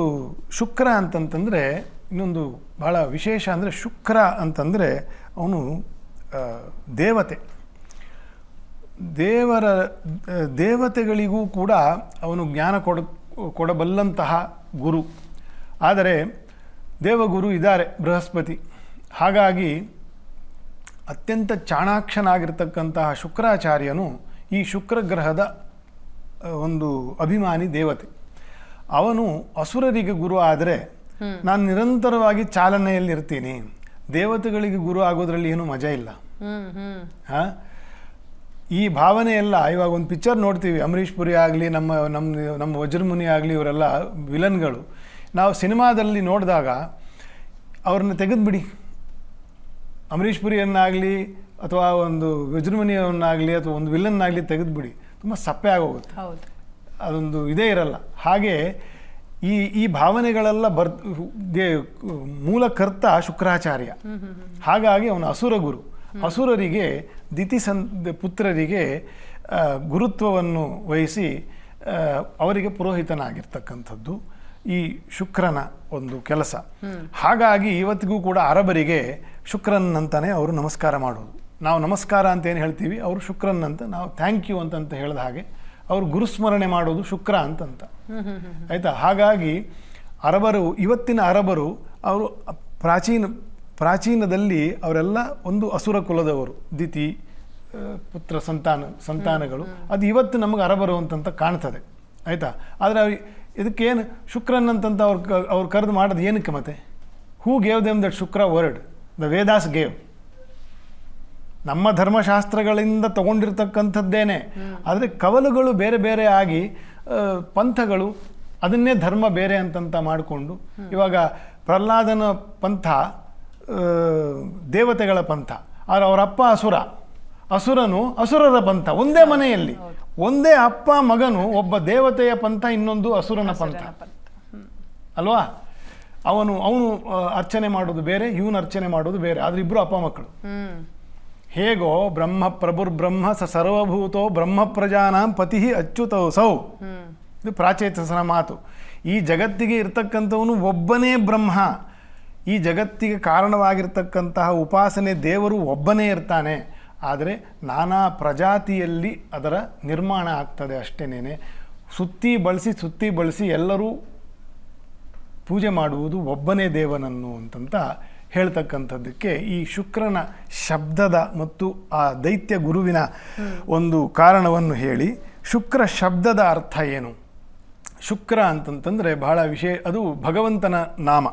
B: ಶುಕ್ರ ಅಂತಂತಂದರೆ ಇನ್ನೊಂದು ಭಾಳ ವಿಶೇಷ ಅಂದರೆ ಶುಕ್ರ ಅಂತಂದರೆ ಅವನು ದೇವತೆ. ದೇವರ ದೇವತೆಗಳಿಗೂ ಕೂಡ ಅವನು ಜ್ಞಾನ ಕೊಡ, ಕೊಡಬಲ್ಲಂತಹ ಗುರು. ಆದರೆ ದೇವಗುರು ಇದ್ದಾರೆ, ಬೃಹಸ್ಪತಿ. ಹಾಗಾಗಿ ಅತ್ಯಂತ ಚಾಣಾಕ್ಷನಾಗಿರ್ತಕ್ಕಂತಹ ಶುಕ್ರಾಚಾರ್ಯನು ಈ ಶುಕ್ರಗ್ರಹದ ಒಂದು ಅಭಿಮಾನಿ ದೇವತೆ. ಅವನು ಅಸುರರಿಗೆ ಗುರು ಆದರೆ ನಾನು ನಿರಂತರವಾಗಿ ಚಾಲನೆಯಲ್ಲಿ ಇರ್ತೀನಿ. ದೇವತೆಗಳಿಗೆ ಗುರು ಆಗೋದ್ರಲ್ಲಿ ಏನು ಮಜಾ ಇಲ್ಲ. ಹಾ? ಈ ಭಾವನೆ ಎಲ್ಲ ಇವಾಗ ಒಂದು ಪಿಕ್ಚರ್ ನೋಡ್ತೀವಿ ಅಮರೀಶ್ ಪುರಿ ಆಗಲಿ ನಮ್ಮ ನಮ್ಮ ನಮ್ಮ ವಜ್ರಮುನಿ ಆಗಲಿ ಇವರೆಲ್ಲ ವಿಲನ್ಗಳು ನಾವು ಸಿನಿಮಾದಲ್ಲಿ ನೋಡಿದಾಗ ಅವ್ರನ್ನ ತೆಗೆದುಬಿಡಿ. ಅಂಬರೀಷ್ ಪುರಿಯನ್ನಾಗಲಿ ಅಥವಾ ಒಂದು ವಿಜೃಂಭಣೆಯನ್ನಾಗಲಿ ಅಥವಾ ಒಂದು ವಿಲ್ಲನ್ನಾಗಲಿ ತೆಗೆದುಬಿಡಿ. ತುಂಬ ಸಪ್ಪೆ ಆಗೋಗುತ್ತೆ.
A: ಹೌದು.
B: ಅದೊಂದು ಇದೇ ಇರಲ್ಲ. ಹಾಗೆ ಈ ಈ ಭಾವನೆಗಳೆಲ್ಲ ಬರ್ ಮೂಲಕರ್ತ ಶುಕ್ರಾಚಾರ್ಯ. ಹಾಗಾಗಿ ಅವನು ಅಸುರ ಗುರು. ಅಸುರರಿಗೆ ದಿತಿ ಸನ್ ಪುತ್ರರಿಗೆ ಗುರುತ್ವವನ್ನು ವಹಿಸಿ ಅವರಿಗೆ ಪುರೋಹಿತನಾಗಿರ್ತಕ್ಕಂಥದ್ದು. ಈ ಶುಕ್ರನ ಒಂದು ಕೆಲಸ. ಹಾಗಾಗಿ ಇವತ್ತಿಗೂ ಕೂಡ ಅರಬರಿಗೆ ಶುಕ್ರನ್ ಅಂತಾನೆ ಅವರು ನಮಸ್ಕಾರ ಮಾಡೋದು. ನಾವು ನಮಸ್ಕಾರ ಅಂತ ಏನು ಹೇಳ್ತೀವಿ? ಅವರು ಶುಕ್ರನ್ ಅಂತ ನಾವು ಥ್ಯಾಂಕ್ ಯು ಅಂತಂತ ಹೇಳಿದ ಹಾಗೆ ಅವರು ಗುರುಸ್ಮರಣೆ ಮಾಡೋದು ಶುಕ್ರ ಅಂತಂತ. ಆಯಿತಾ? ಹಾಗಾಗಿ ಅರಬರು, ಇವತ್ತಿನ ಅರಬರು ಅವರು ಪ್ರಾಚೀನ, ಪ್ರಾಚೀನದಲ್ಲಿ ಅವರೆಲ್ಲ ಒಂದು ಅಸುರ ಕುಲದವರು. ದಿತಿ ಪುತ್ರ, ಸಂತಾನ, ಸಂತಾನಗಳು. ಅದು ಇವತ್ತು ನಮಗೆ ಅರಬರು ಅಂತಂತ ಕಾಣ್ತದೆ. ಆಯಿತಾ? ಆದರೆ ಇದಕ್ಕೇನು? ಶುಕ್ರನ್ ಅಂತಂತ ಅವ್ರು ಕ ಅವ್ರು ಕರೆದು ಮಾಡೋದು ಏನಕ್ಕೆ ಮತ್ತೆ? Who gave them that Shukra word the Vedas gave ನಮ್ಮ ಧರ್ಮಶಾಸ್ತ್ರಗಳಿಂದ ತಗೊಂಡಿರ್ತಕ್ಕಂಥದ್ದೇನೆ. ಆದರೆ ಕವಲುಗಳು ಬೇರೆ ಬೇರೆ ಆಗಿ ಪಂಥಗಳು ಅದನ್ನೇ ಧರ್ಮ ಬೇರೆ ಅಂತಂತ ಮಾಡಿಕೊಂಡು, ಇವಾಗ ಪ್ರಹ್ಲಾದನ ಪಂಥ ದೇವತೆಗಳ ಪಂಥ, ಆದರೆ ಅವರ ಅಪ್ಪ ಅಸುರ. ಅಸುರನು ಅಸುರರ ಪಂಥ, ಒಂದೇ ಮನೆಯಲ್ಲಿ. ಒಂದೇ ಅಪ್ಪ ಮಗನು ಒಬ್ಬ ದೇವತೆಯ ಪಂಥ ಇನ್ನೊಂದು ಅಸುರನ ಪಂಥ. ಅಲ್ವಾ? ಅವನು ಅವನು ಅರ್ಚನೆ ಮಾಡೋದು ಬೇರೆ ಇವನು ಅರ್ಚನೆ ಮಾಡೋದು ಬೇರೆ. ಆದ್ರೆ ಇಬ್ಬರು ಅಪ್ಪ ಮಕ್ಕಳು. ಹೇಗೋ ಬ್ರಹ್ಮ ಪ್ರಭುರ್ಬ್ರಹ್ಮ ಸ ಸರ್ವಭೂತೋ ಬ್ರಹ್ಮ ಪ್ರಜಾನಾಂ ಪತಿ ಅಚ್ಯುತೌ ಸೌ. ಇದು ಪ್ರಾಚೇತಸನ ಮಾತು. ಈ ಜಗತ್ತಿಗೆ ಇರ್ತಕ್ಕಂಥವನು ಒಬ್ಬನೇ ಬ್ರಹ್ಮ. ಈ ಜಗತ್ತಿಗೆ ಕಾರಣವಾಗಿರ್ತಕ್ಕಂತಹ ಉಪಾಸನೆ ದೇವರು ಒಬ್ಬನೇ ಇರ್ತಾನೆ. ಆದರೆ ನಾನಾ ಪ್ರಜಾತಿಯಲ್ಲಿ ಅದರ ನಿರ್ಮಾಣ ಆಗ್ತದೆ ಅಷ್ಟೇನೇ ಸುತ್ತಿ ಬಳಸಿ ಸುತ್ತಿ ಬಳಸಿ ಎಲ್ಲರೂ ಪೂಜೆ ಮಾಡುವುದು ಒಬ್ಬನೇ ದೇವನನ್ನು ಅಂತಂತ ಹೇಳ್ತಕ್ಕಂಥದ್ದಕ್ಕೆ ಈ ಶುಕ್ರನ ಶಬ್ದದ ಮತ್ತು ಆ ದೈತ್ಯ ಗುರುವಿನ ಒಂದು ಕಾರಣವನ್ನು ಹೇಳಿ ಶುಕ್ರ ಶಬ್ದದ ಅರ್ಥ ಏನು? ಶುಕ್ರ ಅಂತಂತಂದರೆ ಬಹಳ ವಿಷಯ ಅದು ಭಗವಂತನ ನಾಮ.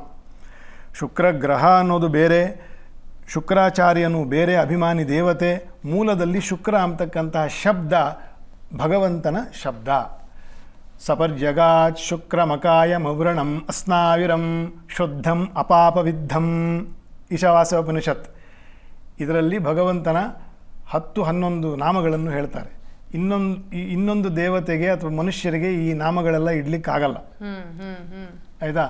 B: ಶುಕ್ರ ಗ್ರಹ ಅನ್ನೋದು ಬೇರೆ ಶುಕ್ರಾಚಾರ್ಯನು ಬೇರೆ ಅಭಿಮಾನಿ ದೇವತೆ ಮೂಲದಲ್ಲಿ ಶುಕ್ರ ಅಂತಕ್ಕಂತಹ ಶಬ್ದ ಭಗವಂತನ ಶಬ್ದ. ಸಪರ್ಜಗಾತ್ ಶುಕ್ರಮಕಾಯ ಮವೃಣಂ ಅಸ್ನಾವಿರಂ ಶುದ್ಧಂ ಅಪಾಪವಿದ್ಧಂ. ಈಶಾವಾಸ ಉಪನಿಷತ್. ಇದರಲ್ಲಿ ಭಗವಂತನ ಹತ್ತು ಹನ್ನೊಂದು ನಾಮಗಳನ್ನು ಹೇಳ್ತಾರೆ. ಇನ್ನೊಂದು ಇನ್ನೊಂದು ದೇವತೆಗೆ ಅಥವಾ ಮನುಷ್ಯರಿಗೆ ಈ ನಾಮಗಳೆಲ್ಲ ಇಡ್ಲಿಕ್ಕಾಗಲ್ಲ. ಆಯ್ತಾ?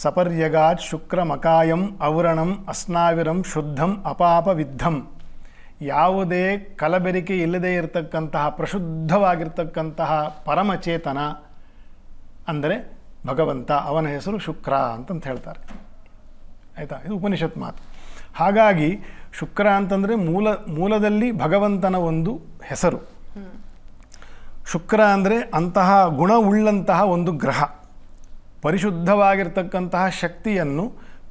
B: ಸಪರ್ಯಗಾತ್ ಶುಕ್ರಮಕಾಯಂ ಔರಣಂ ಅಸ್ನಾವಿರಂ ಶುದ್ಧಂ ಅಪಾಪವಿದ್ಧಂ. ಯಾವುದೇ ಕಲಬೆರಿಕೆ ಇಲ್ಲದೆ ಇರತಕ್ಕಂತಹ ಪ್ರಶುದ್ಧವಾಗಿರ್ತಕ್ಕಂತಹ ಪರಮಚೇತನ, ಅಂದರೆ ಭಗವಂತ, ಅವನ ಹೆಸರು ಶುಕ್ರ ಅಂತಂತ ಹೇಳ್ತಾರೆ. ಆಯಿತಾ? ಇದು ಉಪನಿಷತ್ ಮಾತು. ಹಾಗಾಗಿ ಶುಕ್ರ ಅಂತಂದರೆ ಮೂಲ, ಮೂಲದಲ್ಲಿ ಭಗವಂತನ ಒಂದು ಹೆಸರು. ಶುಕ್ರ ಅಂದರೆ ಅಂತಹ ಗುಣವುಳ್ಳಂತಹ ಒಂದು ಗ್ರಹ. ಪರಿಶುದ್ಧವಾಗಿರ್ತಕ್ಕಂತಹ ಶಕ್ತಿಯನ್ನು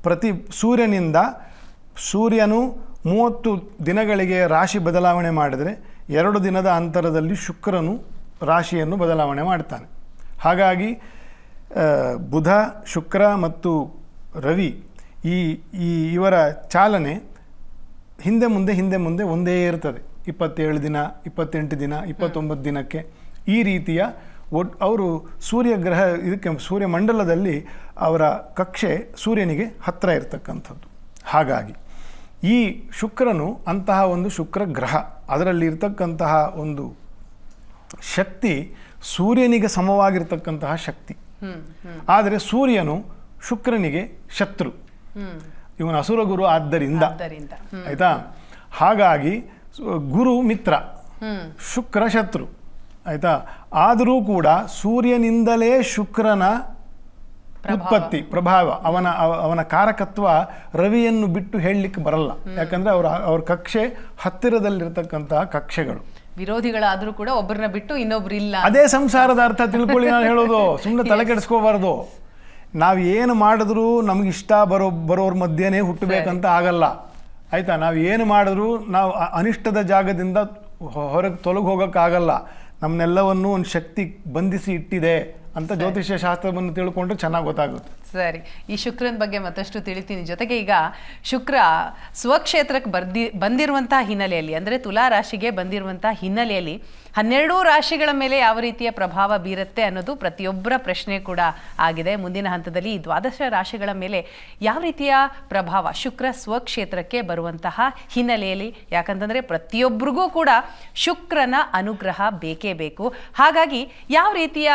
B: ಪ್ರತಿ ಸೂರ್ಯನಿಂದ ಸೂರ್ಯನು ಮೂವತ್ತು ದಿನಗಳಿಗೆ ರಾಶಿ ಬದಲಾವಣೆ ಮಾಡಿದರೆ ಎರಡು ದಿನದ ಅಂತರದಲ್ಲಿ ಶುಕ್ರನು ರಾಶಿಯನ್ನು ಬದಲಾವಣೆ ಮಾಡ್ತಾನೆ. ಹಾಗಾಗಿ ಬುಧ, ಶುಕ್ರ ಮತ್ತು ರವಿ ಈ ಈ ಇವರ ಚಾಲನೆ ಹಿಂದೆ ಮುಂದೆ ಹಿಂದೆ ಮುಂದೆ ಒಂದೇ ಇರ್ತದೆ. ಇಪ್ಪತ್ತೇಳು ದಿನ, ಇಪ್ಪತ್ತೆಂಟು ದಿನ, ಇಪ್ಪತ್ತೊಂಬತ್ತು ದಿನಕ್ಕೆ ಈ ರೀತಿಯ ಒಟ್ ಅವರು ಸೂರ್ಯಗ್ರಹ ಇದಕ್ಕೆ ಸೂರ್ಯಮಂಡಲದಲ್ಲಿ ಅವರ ಕಕ್ಷೆ ಸೂರ್ಯನಿಗೆ ಹತ್ತಿರ ಇರತಕ್ಕಂಥದ್ದು. ಹಾಗಾಗಿ ಈ ಶುಕ್ರನು ಅಂತಹ ಒಂದು ಶುಕ್ರ ಗ್ರಹ ಅದರಲ್ಲಿ ಇರತಕ್ಕಂತಹ ಒಂದು ಶಕ್ತಿ ಸೂರ್ಯನಿಗೆ ಸಮವಾಗಿರ್ತಕ್ಕಂತಹ ಶಕ್ತಿ. ಆದರೆ ಸೂರ್ಯನು ಶುಕ್ರನಿಗೆ ಶತ್ರು. ಇವನು ಅಸುರ ಗುರು ಆದ್ದರಿಂದ. ಆಯ್ತಾ? ಹಾಗಾಗಿ ಗುರು ಮಿತ್ರ ಶುಕ್ರ ಶತ್ರು. ಆಯ್ತಾ? ಆದರೂ ಕೂಡ ಸೂರ್ಯನಿಂದಲೇ ಶುಕ್ರನ ಉತ್ಪತ್ತಿ ಪ್ರಭಾವ ಅವನ ಅವ- ಅವನ ಕಾರಕತ್ವ ರವಿಯನ್ನು ಬಿಟ್ಟು ಹೇಳಲಿಕ್ಕೆ ಬರಲ್ಲ. ಯಾಕಂದರೆ ಅವರ ಅವ್ರ ಕಕ್ಷೆ ಹತ್ತಿರದಲ್ಲಿರ್ತಕ್ಕಂತಹ ಕಕ್ಷೆಗಳು.
A: ವಿರೋಧಿಗಳಾದರೂ ಕೂಡ ಒಬ್ಬರನ್ನ ಬಿಟ್ಟು ಇನ್ನೊಬ್ರು ಇಲ್ಲ.
B: ಅದೇ ಸಂಸಾರದ ಅರ್ಥ ತಿಳ್ಕೊಳ್ಳಿ ನಾನು ಹೇಳೋದು. ಸುಮ್ಮನೆ ತಲೆ ಕೆಡಿಸ್ಕೋಬಾರ್ದು. ನಾವು ಏನು ಮಾಡಿದ್ರೂ ನಮ್ಗೆ ಇಷ್ಟ ಬರೋ ಬರೋರ ಮಧ್ಯೆನೇ ಹುಟ್ಟಬೇಕಂತ ಆಗಲ್ಲ. ಆಯ್ತಾ? ನಾವು ಏನು ಮಾಡಿದ್ರೂ ನಾವು ಅನಿಷ್ಟದ ಜಾಗದಿಂದ ಹೊರಗೆ ತೊಲಗಿ ಹೋಗೋಕ್ಕಾಗಲ್ಲ. ನಮ್ಮನ್ನೆಲ್ಲವನ್ನು ಒಂದು ಶಕ್ತಿ ಬಂಧಿಸಿ ಇಟ್ಟಿದೆ ಅಂತ ಜ್ಯೋತಿಷ್ಯ ಶಾಸ್ತ್ರವನ್ನು ತಿಳ್ಕೊಂಡ್ರೆ ಚೆನ್ನಾಗಿ ಗೊತ್ತಾಗುತ್ತೆ.
A: ಸರಿ. ಈ ಶುಕ್ರನ ಬಗ್ಗೆ ಮತ್ತಷ್ಟು ತಿಳಿತೀನಿ. ಜೊತೆಗೆ ಈಗ ಶುಕ್ರ ಸ್ವಕ್ಷೇತ್ರಕ್ಕೆ ಬರ್ದಿ, ಬಂದಿರುವಂತಹ ಹಿನ್ನೆಲೆಯಲ್ಲಿ, ಅಂದರೆ ತುಲಾ ರಾಶಿಗೆ ಬಂದಿರುವಂತಹ ಹಿನ್ನೆಲೆಯಲ್ಲಿ ಹನ್ನೆರಡೂ ರಾಶಿಗಳ ಮೇಲೆ ಯಾವ ರೀತಿಯ ಪ್ರಭಾವ ಬೀರುತ್ತೆ ಅನ್ನೋದು ಪ್ರತಿಯೊಬ್ಬರ ಪ್ರಶ್ನೆ ಕೂಡ ಆಗಿದೆ. ಮುಂದಿನ ಹಂತದಲ್ಲಿ ಈ ದ್ವಾದಶ ರಾಶಿಗಳ ಮೇಲೆ ಯಾವ ರೀತಿಯ ಪ್ರಭಾವ ಶುಕ್ರ ಸ್ವಕ್ಷೇತ್ರಕ್ಕೆ ಬರುವಂತಹ ಹಿನ್ನೆಲೆಯಲ್ಲಿ? ಯಾಕಂತಂದರೆ ಪ್ರತಿಯೊಬ್ಬರಿಗೂ ಕೂಡ ಶುಕ್ರನ ಅನುಗ್ರಹ ಬೇಕೇ ಬೇಕು. ಹಾಗಾಗಿ ಯಾವ ರೀತಿಯ